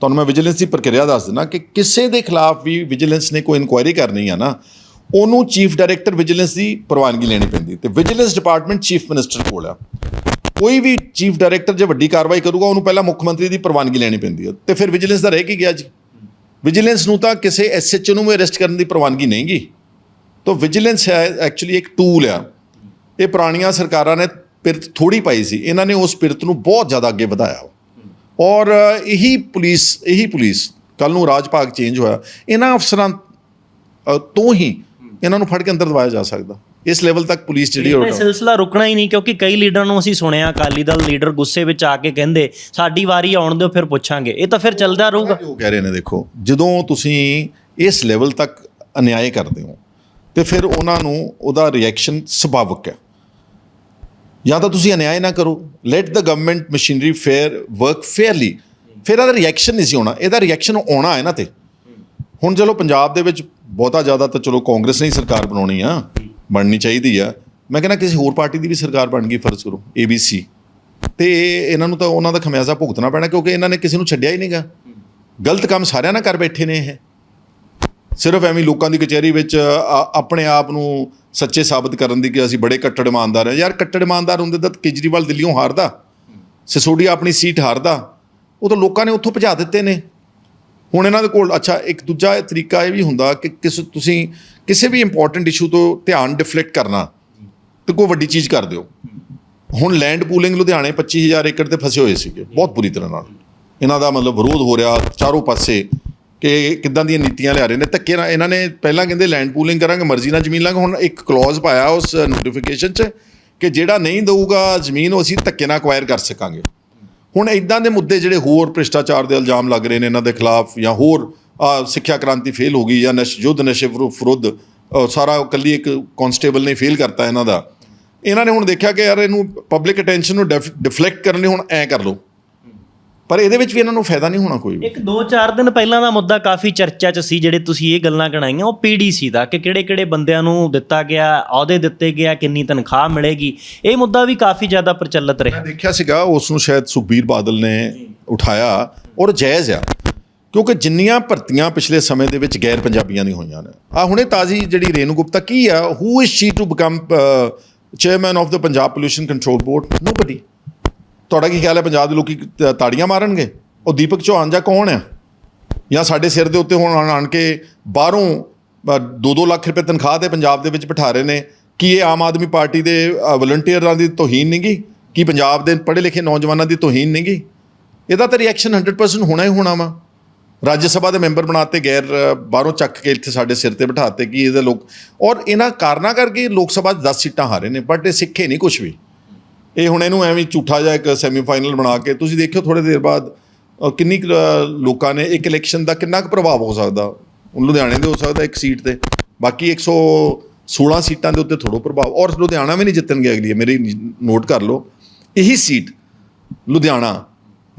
ਤੁਹਾਨੂੰ ਮੈਂ ਵਿਜੀਲੈਂਸ ਦੀ ਪ੍ਰਕਿਰਿਆ ਦੱਸ ਦਿੰਦਾ ਕਿ ਕਿਸੇ ਦੇ ਖਿਲਾਫ ਵੀ ਵਿਜੀਲੈਂਸ ਨੇ ਕੋਈ ਇਨਕੁਆਇਰੀ ਕਰਨੀ ਆ ਨਾ, ਉਹਨੂੰ ਚੀਫ ਡਾਇਰੈਕਟਰ ਵਿਜੀਲੈਂਸ ਦੀ ਪ੍ਰਵਾਨਗੀ ਲੈਣੀ ਪੈਂਦੀ। ਤੇ ਵਿਜੀਲੈਂਸ ਡਿਪਾਰਟਮੈਂਟ ਚੀਫ ਮਿਨਿਸਟਰ ਕੋਲ ਆ। ਕੋਈ ਵੀ ਚੀਫ ਡਾਇਰੈਕਟਰ ਜੇ ਵੱਡੀ ਕਾਰਵਾਈ ਕਰੂਗਾ, ਉਹਨੂੰ ਪਹਿਲਾਂ ਮੁੱਖ ਮੰਤਰੀ ਦੀ ਪ੍ਰਵਾਨਗੀ ਲੈਣੀ ਪੈਂਦੀ ਹੈ ਤੇ ਫਿਰ ਵਿਜੀਲੈਂਸ ਦਾ ਰਹਿ ਕੀ ਗਿਆ ਜੀ? ਵਿਜੀਲੈਂਸ ਨੂੰ ਤਾਂ ਕਿਸੇ ਐਸਐਚਓ ਨੂੰ ਵੀ ਅਰੈਸਟ ਕਰਨ ਦੀ ਪ੍ਰਵਾਨਗੀ ਨਹੀਂ ਗੀ ਤਾਂ ਵਿਜੀਲੈਂਸ ਹੈ ਐਕਚੁਅਲੀ ਇੱਕ ਟੂਲ ਆ। ਇਹ ਪੁਰਾਣੀਆਂ ਸਰਕਾਰਾਂ ਨੇ ਪਿਰਤ ਥੋੜੀ ਪਾਈ ਸੀ। ਇਹਨਾਂ ਨੇ ਉਸ ਪਿਰਤ ਨੂੰ ਬਹੁਤ ਜ਼ਿਆਦਾ ਅੱਗੇ ਵਧਾਇਆ। ਔਰ ਇਹੀ ਪੁਲਿਸ ਇਹੀ ਪੁਲਿਸ ਕੱਲ ਨੂੰ ਰਾਜ ਭਾਗ ਚੇਂਜ ਹੋਇਆ। ਇਹਨਾਂ ਅਫਸਰਾਂ ਤੋਂ ਹੀ ਇਹਨਾਂ ਨੂੰ ਫੜ ਕੇ ਅੰਦਰ ਦਵਾਇਆ ਜਾ ਸਕਦਾ। ਇਸ ਲੈਵਲ ਤੱਕ ਪੁਲਿਸ ਜਿਹੜੀ ਇਹ ਉਹ ਸਿਲਸਿਲਾ ਰੁਕਣਾ ਹੀ ਨਹੀਂ ਕਿਉਂਕਿ ਕਈ ਲੀਡਰਾਂ ਨੂੰ ਅਸੀਂ ਸੁਣਿਆ ਅਕਾਲੀ ਦਲ ਲੀਡਰ ਗੁੱਸੇ ਵਿੱਚ ਆ ਕੇ ਕਹਿੰਦੇ ਸਾਡੀ ਵਾਰੀ ਆਉਣ ਦਿਓ ਫਿਰ ਪੁੱਛਾਂਗੇ। ਇਹ ਤਾਂ ਫਿਰ ਚੱਲਦਾ ਰਹੂਗਾ। ਉਹ ਕਹਿ ਰਹੇ ਨੇ ਦੇਖੋ ਜਦੋਂ ਤੁਸੀਂ ਇਸ ਲੈਵਲ ਤੱਕ ਅਨਿਆਏ ਕਰਦੇ ਹੋ ਤੇ ਫਿਰ ਉਹਨਾਂ ਨੂੰ ਉਹਦਾ ਰਿਐਕਸ਼ਨ ਸੁਭਾਵਿਕ ਹੈ। ਜਾਂ ਤਾਂ ਤੁਸੀਂ ਅਨਿਆਏ ਨਾ ਕਰੋ। Let the government machinery fair work fairly ਫਿਰ ਇਹਦਾ ਰਿਐਕਸ਼ਨ ਨਹੀਂ ਸੀ ਹੋਣਾ। ਇਹਦਾ ਰਿਐਕਸ਼ਨ ਆਉਣਾ ਹੈ ਨਾ ਤੇ। ਹੁਣ ਚਲੋ ਪੰਜਾਬ ਦੇ ਵਿੱਚ ਬਹੁਤਾ ਜ਼ਿਆਦਾ ਤਾਂ ਚਲੋ ਕਾਂਗਰਸ ਨੇ ਹੀ ਸਰਕਾਰ ਬਣਾਉਣੀ ਆ। ਬਣਨੀ ਚਾਹੀਦੀ ਆ। ਮੈਂ ਕਹਿੰਦਾ ਕਿਸੇ ਹੋਰ ਪਾਰਟੀ ਦੀ ਵੀ ਸਰਕਾਰ ਬਣ ਗਈ, ਫਰਜ਼ ਕਰੋ। ABC ਤੇ ਇਹ- ਇਹਨਾਂ ਨੂੰ ਤਾਂ ਉਹਨਾਂ ਦਾ ਖਮਿਆਜ਼ਾ ਭੁਗਤਣਾ ਪੈਣਾ ਕਿਉਂਕਿ ਇਹਨਾਂ ਨੇ ਕਿਸੇ ਨੂੰ ਛੱਡਿਆ ਹੀ ਨਹੀਂਗਾ ਗਲਤ ਕੰਮ ਸਾਰਿਆਂ ਨਾਲ ਕਰ ਬੈਠੇ ਨੇ ਇਹ। ਸਿਰਫ ਐਵੇਂ ਲੋਕਾਂ ਦੀ ਕਚਹਿਰੀ ਵਿੱਚ ਆਪਣੇ ਆਪ ਨੂੰ ਸੱਚੇ ਸਾਬਤ ਕਰਨ ਦੀ ਕਿ ਅਸੀਂ ਬੜੇ ਕੱਟੜ ਇਮਾਨਦਾਰ ਹਾਂ। ਯਾਰ ਕੱਟੜ ਇਮਾਨਦਾਰ ਹੁੰਦੇ ਤਾਂ ਕੇਜਰੀਵਾਲ ਦਿੱਲੀੋਂ ਹਾਰਦਾ ਸਿਸੋਡੀਆ ਆਪਣੀ ਸੀਟ ਹਾਰਦਾ, ਉਹ ਤਾਂ ਲੋਕਾਂ ਨੇ ਉੱਥੋਂ ਭਜਾ ਦਿੱਤੇ ਨੇ। ਹੁਣ ਇਹਨਾਂ ਦੇ ਕੋਲ, ਅੱਛਾ, ਇੱਕ ਦੂਜਾ ਤਰੀਕਾ ਇਹ ਵੀ ਹੁੰਦਾ ਕਿ ਕਿਸ, ਤੁਸੀਂ ਕਿਸੇ ਵੀ ਇੰਪੋਰਟੈਂਟ ਇਸ਼ੂ ਤੋਂ ਧਿਆਨ ਡਿਫਲੈਕਟ ਕਰਨਾ, ਤੇ ਕੋਈ ਵੱਡੀ ਚੀਜ਼ ਕਰ ਦਿਓ। ਹੁਣ ਲੈਂਡ ਪੂਲਿੰਗ ਲੁਧਿਆਣੇ 25000 ਏਕੜ ਤੇ ਫਸੇ ਹੋਏ ਸੀਗੇ, ਬਹੁਤ ਬੁਰੀ ਤਰ੍ਹਾਂ ਨਾਲ। ਇਹਨਾਂ ਦਾ ਮਤਲਬ ਵਿਰੋਧ ਹੋ ਰਿਹਾ ਚਾਰੋਂ ਪਾਸੇ। ਕਿ ਕਿੱਦਾਂ ਦੀਆਂ ਨੀਤੀਆਂ ਲਿਆ ਰਹੇ ਨੇ। ਧੱਕੇ ਨਾਲ ਇਹਨਾਂ ਨੇ ਪਹਿਲਾਂ ਕਹਿੰਦੇ ਲੈਂਡ ਪੂਲਿੰਗ ਕਰਾਂਗੇ, ਮਰਜ਼ੀ ਨਾਲ ਜ਼ਮੀਨ ਲਾਂਗੇ। ਹੁਣ ਇੱਕ ਕਲੌਜ਼ ਪਾਇਆ ਉਸ ਨੋਟੀਫਿਕੇਸ਼ਨ 'ਚ ਕਿ ਜਿਹੜਾ ਨਹੀਂ ਦਊਗਾ ਜ਼ਮੀਨ ਉਹ ਅਸੀਂ ਧੱਕੇ ਨਾਲ ਅਕਵਾਇਰ ਕਰ ਸਕਾਂਗੇ। ਹੁਣ ਇਦਾਂ ਦੇ ਮੁੱਦੇ ਜਿਹੜੇ ਹੋਰ ਭ੍ਰਿਸ਼ਟਾਚਾਰ ਦੇ ਇਲਜ਼ਾਮ ਲੱਗ ਰਹੇ ਨੇ ਇਹਨਾਂ ਦੇ ਖਿਲਾਫ ਜਾਂ ਹੋਰ ਸਿੱਖਿਆ ਕ੍ਰਾਂਤੀ ਫੇਲ ਹੋ ਗਈ ਜਾਂ ਨਸ਼, ਯੁੱਧ ਨਸ਼ੇ ਵਿਰੁ- ਵਿਰੁੱਧ ਸਾਰਾ ਇਕੱਲੀ ਇੱਕ ਕਾਂਸਟੇਬਲ ਨੇ ਫੇਲ ਕਰਤਾ ਇਹਨਾਂ ਦਾ। ਇਹਨਾਂ ਨੇ ਹੁਣ ਦੇਖਿਆ ਕਿ ਯਾਰ ਇਹਨੂੰ ਪਬਲਿਕ ਅਟੈਂਸ਼ਨ ਨੂੰ ਡਿਫਲੈਕਟ ਕਰਨ ਲਈ ਹੁਣ ਐ ਕਰ ਲਓ। ਪਰ ਇਹਦੇ ਵਿੱਚ ਵੀ ਇਹਨਾਂ ਨੂੰ ਫਾਇਦਾ ਨਹੀਂ ਹੋਣਾ ਕੋਈ ਵੀ। ਇੱਕ 2-4 ਦਿਨ ਪਹਿਲਾਂ ਦਾ ਮੁੱਦਾ ਕਾਫੀ ਚਰਚਾ 'ਚ ਸੀ ਜਿਹੜੇ ਤੁਸੀਂ ਇਹ ਗੱਲਾਂ ਗਣਾਈਆਂ ਉਹ ਪੀਡੀਸੀ ਦਾ ਕਿ ਕਿਹੜੇ-ਕਿਹੜੇ ਬੰਦਿਆਂ ਨੂੰ ਦਿੱਤਾ ਗਿਆ ਅਹੁਦੇ ਦਿੱਤੇ ਗਿਆ ਕਿੰਨੀ ਤਨਖਾਹ ਮਿਲੇਗੀ। ਇਹ ਮੁੱਦਾ ਵੀ ਕਾਫੀ ਜ਼ਿਆਦਾ ਪ੍ਰਚਲਿਤ ਰਿਹਾ। ਮੈਂ ਦੇਖਿਆ ਸੀਗਾ ਉਸ ਨੂੰ ਸ਼ਾਇਦ ਸੁਖਬੀਰ ਬਾਦਲ ਨੇ ਉਠਾਇਆ ਔਰ ਜਾਇਜ਼ ਆ ਕਿਉਂਕਿ ਜਿੰਨੀਆਂ ਭਰਤੀਆਂ ਪਿਛਲੇ ਸਮੇਂ ਦੇ ਵਿੱਚ ਗੈਰ ਪੰਜਾਬੀਆਂ ਦੀ ਹੋਈਆਂ ਨੇ। ਆ ਹੁਣੇ ਤਾਜ਼ੀ ਜਿਹੜੀ ਰੇਨੂ ਗੁਪਤਾ ਕੀ ਆ who is she to become chairman of the Punjab pollution control board nobody ਤੁਹਾਡਾ ਕੀ ਖਿਆਲ ਹੈ ਪੰਜਾਬ ਦੇ ਲੋਕੀ ਤ- ਤਾੜੀਆਂ ਮਾਰਨਗੇ? ਉਹ ਦੀਪਕ ਚੌਹਾਨ ਜਾਂ ਕੌਣ ਆ? ਜਾਂ ਸਾਡੇ ਸਿਰ ਦੇ ਉੱਤੇ ਹੁਣ ਆਣ ਕੇ ਬਾਹਰੋਂ 2-2 ਲੱਖ ਰੁਪਏ ਤਨਖਾਹ ਤੇ ਪੰਜਾਬ ਦੇ ਵਿੱਚ ਬਿਠਾ ਰਹੇ ਨੇ। ਕੀ ਇਹ ਆਮ ਆਦਮੀ ਪਾਰਟੀ ਦੇ ਵਲੰਟੀਅਰਾਂ ਦੀ ਤੋਹੀਨ ਨਹੀਂਗੀ? ਕੀ ਪੰਜਾਬ ਦੇ ਪੜ੍ਹੇ ਲਿਖੇ ਨੌਜਵਾਨਾਂ ਦੀ ਤੋਹੀਨ ਨਹੀਂਗੀ? ਇਹਦਾ ਤਾਂ ਰਿਐਕਸ਼ਨ 100% ਹੋਣਾ ਹੀ ਹੋਣਾ ਵਾ। ਰਾਜ ਸਭਾ ਦੇ ਮੈਂਬਰ ਬਣਾਤੇ ਗੈਰ ਬਾਹਰੋਂ ਚੱਕ ਕੇ ਇੱਥੇ ਸਾਡੇ ਸਿਰ ਤੇ ਬਿਠਾਤੇ ਕਿ ਇਹਦੇ ਲੋਕ। ਔਰ ਇਹਨਾਂ ਕਾਰਨਾਂ ਕਰਕੇ ਲੋਕ ਸਭਾ 'ਚ 10 ਸੀਟਾਂ ਹਾਰੇ ਨੇ ਬਟ ਇਹ ਸਿੱਖੇ ਨਹੀਂ ਕੁਝ ਵੀ। ਇਹ ਹੁਣ ਇਹਨੂੰ ਐਵੇਂ ਝੂਠਾ ਜਿਹਾ ਇੱਕ ਸੈਮੀਫਾਈਨਲ ਬਣਾ ਕੇ ਤੁਸੀਂ ਦੇਖਿਓ ਥੋੜੇ ਦੇਰ ਬਾਅਦ ਅ, ਕਿੰਨੀ ਕੁ, ਅ, ਲੋਕਾਂ ਨੇ ਇੱਕ ਇਲੈਕਸ਼ਨ ਦਾ ਕਿੰਨਾ ਕੁ ਪ੍ਰਭਾਵ ਹੋ ਸਕਦਾ। ਹੁਣ ਲੁਧਿਆਣੇ ਦੇ ਹੋ ਸਕਦਾ ਇੱਕ ਸੀਟ ਤੇ। ਬਾਕੀ 116 ਸੀਟਾਂ ਦੇ ਉੱਤੇ ਥੋੜੋ ਪ੍ਰਭਾਵ। ਔਰ ਲੁਧਿਆਣਾ ਵੀ ਨਹੀਂ ਜਿੱਤਣਗੇ ਅਗਲੀ ਮੇਰੀ ਨੋਟ ਕਰ ਲਓ। ਇਹੀ ਸੀਟ ਲੁਧਿਆਣਾ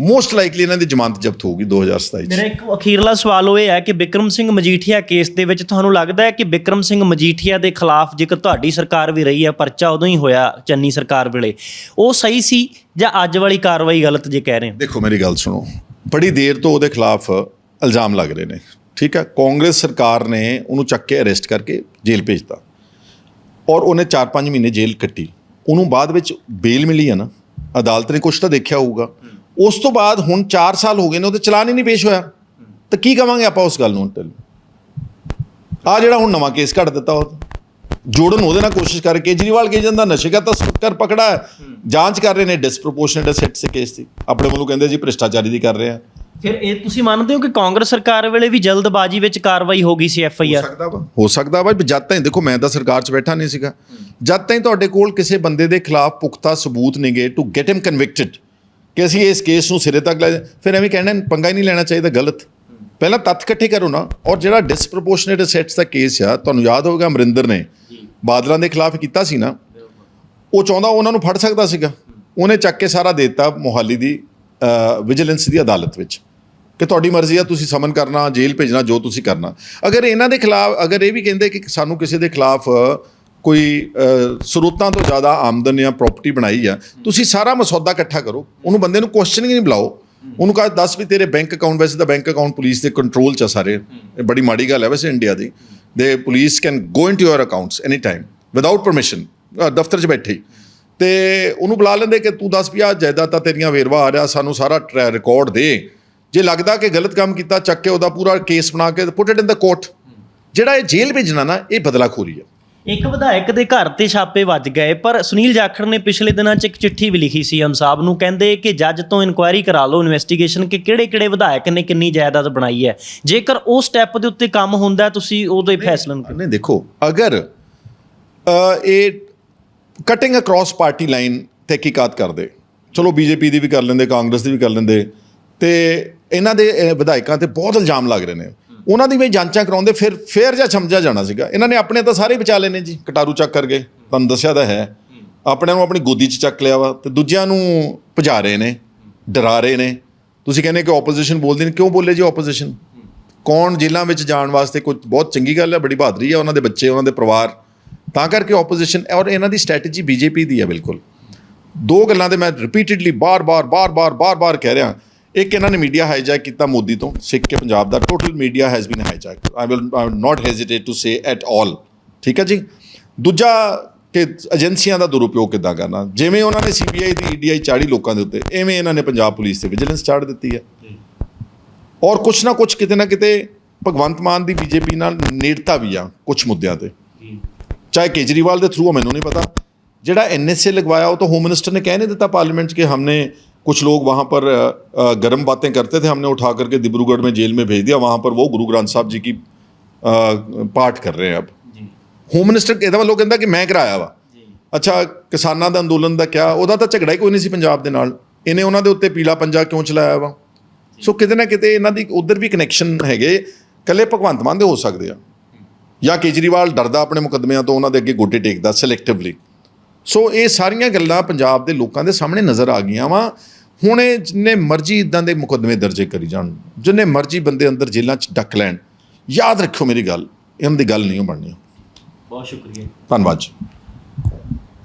ਮੋਸਟ ਲਾਈਕਲੀ ਇਹਨਾਂ ਦੀ ਜ਼ਮਾਨਤ ਜ਼ਬਤ ਹੋਊਗੀ 2027 ਚ। ਮੇਰਾ ਇੱਕ ਅਖੀਰਲਾ ਸਵਾਲ ਉਹ ਇਹ ਹੈ ਕਿ ਬਿਕਰਮ ਸਿੰਘ ਮਜੀਠੀਆ ਕੇਸ ਦੇ ਵਿੱਚ ਤੁਹਾਨੂੰ ਲੱਗਦਾ ਹੈ ਕਿ ਬਿਕਰਮ ਸਿੰਘ ਮਜੀਠੀਆ ਦੇ ਖਿਲਾਫ ਜੇਕਰ ਤੁਹਾਡੀ ਸਰਕਾਰ ਵੀ ਰਹੀ ਹੈ ਪਰਚਾ ਉਦੋਂ ਹੀ ਹੋਇਆ ਚੰਨੀ ਸਰਕਾਰ ਵੇਲੇ ਉਹ ਸਹੀ ਸੀ ਜਾਂ ਅੱਜ ਵਾਲੀ ਕਾਰਵਾਈ ਗਲਤ ਜੇ ਕਹਿ ਰਹੇ ਹੋ? ਦੇਖੋ ਮੇਰੀ ਗੱਲ ਸੁਣੋ। ਬੜੀ ਦੇਰ ਤੋਂ ਉਹਦੇ ਖਿਲਾਫ ਇਲਜ਼ਾਮ ਲੱਗ ਰਹੇ ਨੇ ਠੀਕ ਹੈ? ਕਾਂਗਰਸ ਸਰਕਾਰ ਨੇ ਉਹਨੂੰ ਚੱਕ ਕੇ ਅਰੈਸਟ ਕਰਕੇ ਜੇਲ੍ਹ ਭੇਜਤਾ ਔਰ ਉਹਨੇ 4-5 ਮਹੀਨੇ ਜੇਲ੍ਹ ਕੱਟੀ। ਉਹਨੂੰ ਬਾਅਦ ਵਿੱਚ ਬੇਲ ਮਿਲੀ ਹੈ ਨਾ। ਅਦਾਲਤ ਨੇ ਕੁਝ ਤਾਂ ਦੇਖਿਆ ਹੋਊਗਾ। ਉਸ ਤੋਂ ਬਾਅਦ ਹੁਣ 4 ਸਾਲ ਹੋ ਗਏ ਨੇ ਉਹਦੇ ਚਲਾਨ ਹੀ ਨਹੀਂ ਪੇਸ਼ ਹੋਇਆ। ਤਾਂ ਕੀ ਕਵਾਂਗੇ ਆਪਾਂ ਉਸ ਗੱਲ ਨੂੰ ਟੈਲ ਆ ਜਿਹੜਾ ਹੁਣ ਨਵਾਂ ਕੇਸ ਕੱਢ ਦਿੱਤਾ ਉਹ। ਜੋੜਨ ਉਹਦੇ ਨਾਲ ਕੋਸ਼ਿਸ਼ ਕਰ ਕੇਜਰੀਵਾਲ ਕੇ ਜਾਂਦਾ ਨਸ਼ੇ ਦਾ ਤਸਕਰ ਪਕੜਾ ਹੈ। ਜਾਂਚ ਕਰ ਰਹੇ ਨੇ ਡਿਸਪ੍ਰੋਪੋਰਸ਼ਨੇਟ ਅਸੈਟਸ ਦੇ ਕੇਸ ਦੀ। ਆਪਣੇ ਵੱਲੋਂ ਕਹਿੰਦੇ ਜੀ ਭ੍ਰਿਸ਼ਟਾਚਾਰੀ ਦੀ ਕਰ ਰਹੇ ਆ। ਫਿਰ ਇਹ ਤੁਸੀਂ ਮੰਨਦੇ ਹੋ ਕਿ ਕਾਂਗਰਸ ਸਰਕਾਰ ਵੇਲੇ ਵੀ ਜਲਦਬਾਜ਼ੀ ਵਿੱਚ ਕਾਰਵਾਈ ਹੋ ਗਈ ਸੀ ਐਫ ਆਈ ਆਰ ਸਕਦਾ ਵਾ। ਹੋ ਸਕਦਾ ਵਾ ਵੀ ਜਦ ਤਾਈਂ ਦੇਖੋ ਮੈਂ ਤਾਂ ਸਰਕਾਰ 'ਚ ਬੈਠਾ ਨਹੀਂ ਸੀਗਾ। ਜਦ ਤਾਈਂ ਤੁਹਾਡੇ ਕੋਲ ਕਿਸੇ ਬੰਦੇ ਦੇ ਖਿਲਾਫ ਪੁਖਤਾ ਸਬੂਤ ਨਹੀਂ ਗਏ ਟੂ ਗੈਟ ਹਿਮ ਕਨਵਿਕਟਡ ਕਿ ਅਸੀਂ ਇਸ ਕੇਸ ਨੂੰ ਸਿਰੇ ਤੱਕ ਲੈ ਫਿਰ ਐਵੇਂ ਕਹਿਣਾ ਪੰਗਾ ਹੀ ਨਹੀਂ ਲੈਣਾ ਚਾਹੀਦਾ ਗਲਤ। ਪਹਿਲਾਂ ਤੱਥ ਇਕੱਠੇ ਕਰੋ ਨਾ। ਔਰ ਜਿਹੜਾ ਡਿਸਪ੍ਰੋਪੋਰਸ਼ਨੇਟ ਅਸੈਟਸ ਦਾ ਕੇਸ ਆ ਤੁਹਾਨੂੰ ਯਾਦ ਹੋਵੇਗਾ ਅਮਰਿੰਦਰ ਨੇ ਬਾਦਲਾਂ ਦੇ ਖਿਲਾਫ ਕੀਤਾ ਸੀ ਨਾ। ਉਹ ਚਾਹੁੰਦਾ ਉਹਨਾਂ ਨੂੰ ਫੜ ਸਕਦਾ ਸੀਗਾ। ਉਹਨੇ ਚੱਕ ਕੇ ਸਾਰਾ ਦੇ ਦਿੱਤਾ ਮੋਹਾਲੀ ਦੀ ਵਿਜੀਲੈਂਸ ਦੀ ਅਦਾਲਤ ਵਿੱਚ। ਕਿ ਤੁਹਾਡੀ ਮਰਜ਼ੀ ਆ ਤੁਸੀਂ ਸਮਨ ਕਰਨਾ ਜੇਲ੍ਹ ਭੇਜਣਾ ਜੋ ਤੁਸੀਂ ਕਰਨਾ। ਅਗਰ ਇਹਨਾਂ ਦੇ ਖਿਲਾਫ ਅਗਰ ਇਹ ਵੀ ਕਹਿੰਦੇ ਕਿ ਸਾਨੂੰ ਕਿਸੇ ਦੇ ਖਿਲਾਫ ਕੋਈ ਸਰੋਤਾਂ ਤੋਂ ਜ਼ਿਆਦਾ ਆਮਦਨ ਜਾਂ ਪ੍ਰਾਪਰਟੀ ਬਣਾਈ ਆ, ਤੁਸੀਂ ਸਾਰਾ ਮਸੌਦਾ ਇਕੱਠਾ ਕਰੋ, ਉਹਨੂੰ ਬੰਦੇ ਨੂੰ ਕੁਐਸਚਨਿੰਗ ਨਹੀਂ ਬੁਲਾਓ। ਉਹਨੂੰ ਕਹਾ, ਦੱਸ ਵੀ ਤੇਰੇ ਬੈਂਕ ਅਕਾਊਂਟ ਵੈਸੇ ਤਾਂ ਬੈਂਕ ਅਕਾਊਂਟ ਪੁਲਿਸ ਦੇ ਕੰਟਰੋਲ ਚ ਆ ਸਾਰੇ, ਇਹ ਬੜੀ ਮਾੜੀ ਗੱਲ ਹੈ ਵੈਸੇ India the. The police can go into your accounts any time without permission ਦਫ਼ਤਰ 'ਚ ਬੈਠੇ ਹੀ। ਤੇ ਉਹਨੂੰ ਬੁਲਾ ਲੈਂਦੇ ਕਿ ਤੂੰ ਦੱਸ ਵੀ ਆ ਜਾਇਦਾਦ ਤਾਂ ਤੇਰੀਆਂ ਵੇਰਵਾ ਆ ਰਿਹਾ, ਸਾਨੂੰ ਸਾਰਾ ਰਿਕਾਰਡ ਦੇ। ਜੇ ਲੱਗਦਾ ਕਿ ਗਲਤ ਕੰਮ ਕੀਤਾ, ਚੱਕ ਕੇ ਉਹਦਾ ਪੂਰਾ ਕੇਸ ਬਣਾ ਕੇ ਪੁੱਟ ਇਟ ਇਨ ਦਾ ਕੋਰਟ ਜਿਹੜਾ ਇਹ ਜੇਲ੍ਹ ਭੇਜਣਾ ਨਾ, ਇਹ ਬਦਲਾਖੋਰੀ ਹੈ ਇੱਕ ਵਿਧਾਇਕ ਦੇ ਘਰ ਤੇ ਛਾਪੇ ਵੱਜ ਗਏ ਪਰ ਸੁਨੀਲ ਜਾਖੜ ਨੇ ਪਿਛਲੇ ਦਿਨਾਂ 'ਚ ਇੱਕ ਚਿੱਠੀ ਵੀ ਲਿਖੀ ਸੀ ਐਮ ਸਾਹਿਬ ਨੂੰ ਕਹਿੰਦੇ ਕਿ ਜੱਜ ਤੋਂ ਇਨਕੁਆਇਰੀ ਕਰਾ ਲਓ ਇਨਵੈਸਟੀਗੇਸ਼ਨ ਕਿ ਕਿਹੜੇ-ਕਿਹੜੇ ਵਿਧਾਇਕ ਨੇ ਕਿੰਨੀ ਜਾਇਦਾਦ ਬਣਾਈ ਹੈ। ਜੇਕਰ ਉਹ ਸਟੈਪ ਦੇ ਉੱਤੇ ਕੰਮ ਹੁੰਦਾ ਤੁਸੀਂ ਉਦੋਂ ਹੀ ਫੈਸਲਾ ਨੂੰ ਨਹੀਂ ਦੇਖੋ ਅਗਰ ਇਹ ਕਟਿੰਗ ਅਕ੍ਰੋਸ ਪਾਰਟੀ ਲਾਈਨ ਤਹਿਕੀਕਾਤ ਕਰਦੇ? ਚਲੋ ਬੀਜੇਪੀ ਦੀ ਵੀ ਕਰ ਲੈਂਦੇ ਕਾਂਗਰਸ ਦੀ ਵੀ ਕਰ ਲੈਂਦੇ ਤੇ ਇਹਨਾਂ ਦੇ ਵਿਧਾਇਕਾਂ ਤੇ ਬਹੁਤ ਇਲਜ਼ਾਮ ਲੱਗ ਰਹੇ ਨੇ। ਉਹਨਾਂ ਦੀ ਵੀ ਜਾਂਚਾਂ ਕਰਾਉਂਦੇ, ਫਿਰ, ਫੇਰ ਜਾਂ ਸਮਝਿਆ ਜਾਣਾ ਸੀਗਾ। ਇਹਨਾਂ ਨੇ ਆਪਣੇ ਤਾਂ ਸਾਰੇ ਬਚਾ ਲਏ ਨੇ ਜੀ। ਕਟਾਰੂ ਚੱਕ ਕਰ ਗਏ ਤੁਹਾਨੂੰ ਦੱਸਿਆ ਤਾਂ ਹੈ। ਆਪਣੇ ਨੂੰ ਆਪਣੀ ਗੋਦੀ 'ਚ ਚੱਕ ਲਿਆ ਵਾ ਤੇ ਦੂਜਿਆਂ ਨੂੰ ਭਜਾ ਰਹੇ ਨੇ, ਡਰਾ ਰਹੇ ਨੇ। ਤੁਸੀਂ ਕਹਿੰਦੇ ਕਿ ਆਪੋਜੀਸ਼ਨ ਬੋਲਦੇ ਨੇ, ਕਿਉਂ ਬੋਲੇ ਜੀ ਆਪੋਜੀਸ਼ਨ ਕੌਣ ਜੇਲ੍ਹਾਂ ਵਿੱਚ ਜਾਣ ਵਾਸਤੇ ਕੁਝ ਬਹੁਤ ਚੰਗੀ ਗੱਲ ਹੈ ਬੜੀ ਬਹਾਦਰੀ ਹੈ ਉਹਨਾਂ ਦੇ ਬੱਚੇ, ਉਹਨਾਂ ਦੇ ਪਰਿਵਾਰ। ਤਾਂ ਕਰਕੇ ਆਪੋਜੀਸ਼ਨ ਔਰ ਇਹਨਾਂ ਦੀ ਸਟ੍ਰੈਟਜੀ ਬੀਜੇਪੀ ਦੀ ਹੈ ਬਿਲਕੁਲ। ਦੋ ਗੱਲਾਂ ਤੇ ਮੈਂ ਰਿਪੀਟਿਡਲੀ ਬਾਰ-ਬਾਰ ਬਾਰ-ਬਾਰ ਬਾਰ-ਬਾਰ ਕਹਿ ਰਿਹਾ। ਇੱਕ ਇਹਨਾਂ ਨੇ ਮੀਡੀਆ ਹਾਈਜੈਕ ਕੀਤਾ ਮੋਦੀ ਤੋਂ? ਸਿੱਖ ਕੇ ਪੰਜਾਬ ਦਾ total media has been hijack I will not hesitate to say at all ਠੀਕ ਹੈ ਜੀ? ਦੂਜਾ ਕਿ ਏਜੰਸੀਆਂ ਦਾ ਦੁਰਉਪਯੋਗ ਕਿੱਦਾਂ ਕਰਨਾ? ਜਿਵੇਂ ਉਹਨਾਂ ਨੇ ਸੀਬੀਆਈ ਦੀ ਈਡੀਆਈ ਚਾੜੀ ਲੋਕਾਂ ਦੇ ਉੱਤੇ, ਐਵੇਂ ਇਹਨਾਂ ਨੇ ਪੰਜਾਬ ਪੁਲਿਸ ਤੇ ਵਿਜੀਲੈਂਸ ਚਾੜ ਦਿੱਤੀ ਹੈ। ਔਰ ਕੁਛ ਨਾ ਕੁਛ ਕਿਤੇ ਨਾ ਕਿਤੇ ਭਗਵੰਤ ਮਾਨ ਦੀ ਬੀਜੇਪੀ ਨਾਲ ਨੇੜਤਾ ਵੀ ਆ ਕੁਛ ਮੁੱਦਿਆਂ ਤੇ। ਚਾਹੇ ਕੇਜਰੀਵਾਲ ਦੇ ਥਰੂ ਮੈਨੂੰ ਨਹੀਂ ਪਤਾ। ਜਿਹੜਾ ਐਨਐਸਏ ਲਗਵਾਇਆ, ਉਹ ਤਾਂ ਹੋਮ ਮਿਨਿਸਟਰ ਨੇ ਕਹਿ ਨਹੀਂ ਦਿੱਤਾ ਪਾਰਲੀਮੈਂਟ 'ਚ ਕਿ ਹਮਨੇ कुछ लोग वहाँ पर अ, अ, गर्म बातें करते थे हमने उठा करके डिब्रूगढ़ में जेल में भेज दिया वहाँ पर वो गुरु ग्रंथ साहब जी की अ, पाठ कर रहे हैं अब ਹੋਮ ਮਿਨਿਸਟਰ ਇਹਦਾ ਵੱਲੋਂ ਕਹਿੰਦਾ ਕਿ ਮੈਂ ਕਰਾਇਆ ਵਾ ਅੱਛਾ ਕਿਸਾਨਾਂ ਦਾ ਅੰਦੋਲਨ ਦਾ ਕਿਆ ਉਹਦਾ ਤਾਂ ਝਗੜਾ ਹੀ ਕੋਈ ਨਹੀਂ ਸੀ ਪੰਜਾਬ ਦੇ ਨਾਲ ਇਹਨੇ ਉਹਨਾਂ ਦੇ ਉੱਤੇ ਪੀਲਾ ਪੰਜਾ ਕਿਉਂ ਚਲਾਇਆ ਵਾ ਸੋ ਕਿਤੇ ਨਾ ਕਿਤੇ ਇਹਨਾਂ ਦੀ ਉਧਰ ਵੀ ਕਨੈਕਸ਼ਨ ਹੈਗੇ ਕੱਲੇ ਭਗਵੰਤ ਮਾਨ ਦੇ ਹੋ ਸਕਦੇ ਆ ਜਾਂ ਕੇਜਰੀਵਾਲ ਡਰਦਾ ਆਪਣੇ ਮੁਕੱਦਮਿਆਂ ਤੋਂ ਉਹਨਾਂ ਦੇ ਅੱਗੇ ਗੋਡੇ ਟੇਕਦਾ ਸਿਲੈਕਟਿਵਲੀ ਸੋ ਇਹ ਸਾਰੀਆਂ ਗੱਲਾਂ ਪੰਜਾਬ ਦੇ ਲੋਕਾਂ ਦੇ ਸਾਹਮਣੇ ਨਜ਼ਰ ਆ ਗਈਆਂ ਵਾ। ਹੁਣ ਇਹ ਜਿੰਨੇ ਮਰਜ਼ੀ ਇਦਾਂ ਦੇ ਮੁਕੱਦਮੇ ਦਰਜੇ ਕਰੀ ਜਾਣ ਜਿੰਨੇ ਮਰਜ਼ੀ ਬੰਦੇ ਅੰਦਰ ਜੇਲ੍ਹਾਂ 'ਚ ਡੱਕ ਲੈਣ ਯਾਦ ਰੱਖਿਓ ਮੇਰੀ ਗੱਲ ਇਹਨਾਂ ਦੀ ਗੱਲ ਨਹੀਂ ਬਣਨੀ। ਬਹੁਤ ਸ਼ੁਕਰੀਆ। ਧੰਨਵਾਦ ਜੀ।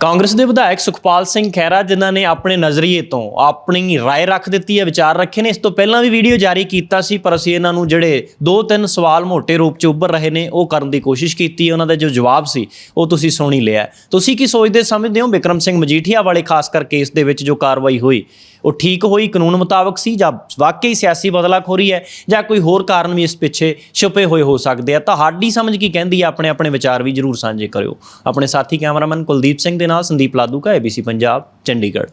ਕਾਂਗਰਸ ਦੇ ਵਿਧਾਇਕ ਸੁਖਪਾਲ ਸਿੰਘ ਖਹਿਰਾ, ਜਿਨ੍ਹਾਂ ਨੇ ਆਪਣੇ ਨਜ਼ਰੀਏ ਤੋਂ ਆਪਣੀ رائے ਰੱਖ ਦਿੱਤੀ ਹੈ, ਵਿਚਾਰ ਰੱਖੇ ਨੇ। ਇਸ ਤੋਂ ਪਹਿਲਾਂ ਵੀ ਵੀਡੀਓ ਜਾਰੀ ਕੀਤਾ ਸੀ, ਪਰ ਅਸੀਂ ਇਹਨਾਂ ਨੂੰ ਜਿਹੜੇ ਦੋ ਤਿੰਨ ਸਵਾਲ ਮੋਟੇ ਰੂਪ 'ਚ ਉੱਭਰ ਰਹੇ ਨੇ, ਉਹ ਕਰਨ ਦੀ ਕੋਸ਼ਿਸ਼ ਕੀਤੀ ਉਹਨਾਂ ਦਾ ਜੋ ਜਵਾਬ ਸੀ, ਉਹ ਤੁਸੀਂ ਸੁਣੀ ਲਿਆ ਤੁਸੀਂ ਕੀ ਸੋਚਦੇ, ਸਮਝਦੇ ਹੋ ਵਿਕਰਮ ਸਿੰਘ ਮਜੀਠੀਆ ਵਾਲੇ, ਖਾਸ ਕਰਕੇ ਇਸ ਦੇ ਵਿੱਚ ਜੋ ਕਾਰਵਾਈ ਹੋਈ? ਉਹ ਠੀਕ ਹੋਈ, ਕਾਨੂੰਨ ਮੁਤਾਬਕ ਸੀ ਜਾਂ ਵਾਕਈ ਸਿਆਸੀ ਬਦਲਾਖੋਰੀ ਹੈ ਜਾਂ ਕੋਈ ਹੋਰ ਕਾਰਨ ਵੀ ਇਸ ਪਿੱਛੇ ਛੁਪੇ ਹੋਏ ਹੋ ਸਕਦੇ ਆ? ਤਾਂ ਸਾਡੀ ਸਮਝ ਕੀ ਕਹਿੰਦੀ ਹੈ ਆਪਣੇ ਆਪਣੇ ਵਿਚਾਰ ਵੀ ਜਰੂਰ ਸਾਂਝੇ ਕਰਿਓ। ਆਪਣੇ ਸਾਥੀ ਕੈਮਰਾਮੈਨ ਕੁਲਦੀਪ ਸਿੰਘ ਦੇ ਨਾਲ ਸੰਦੀਪ ਲਾਦੂ ਕਾ ABC ਪੰਜਾਬ, ਚੰਡੀਗੜ੍ਹ।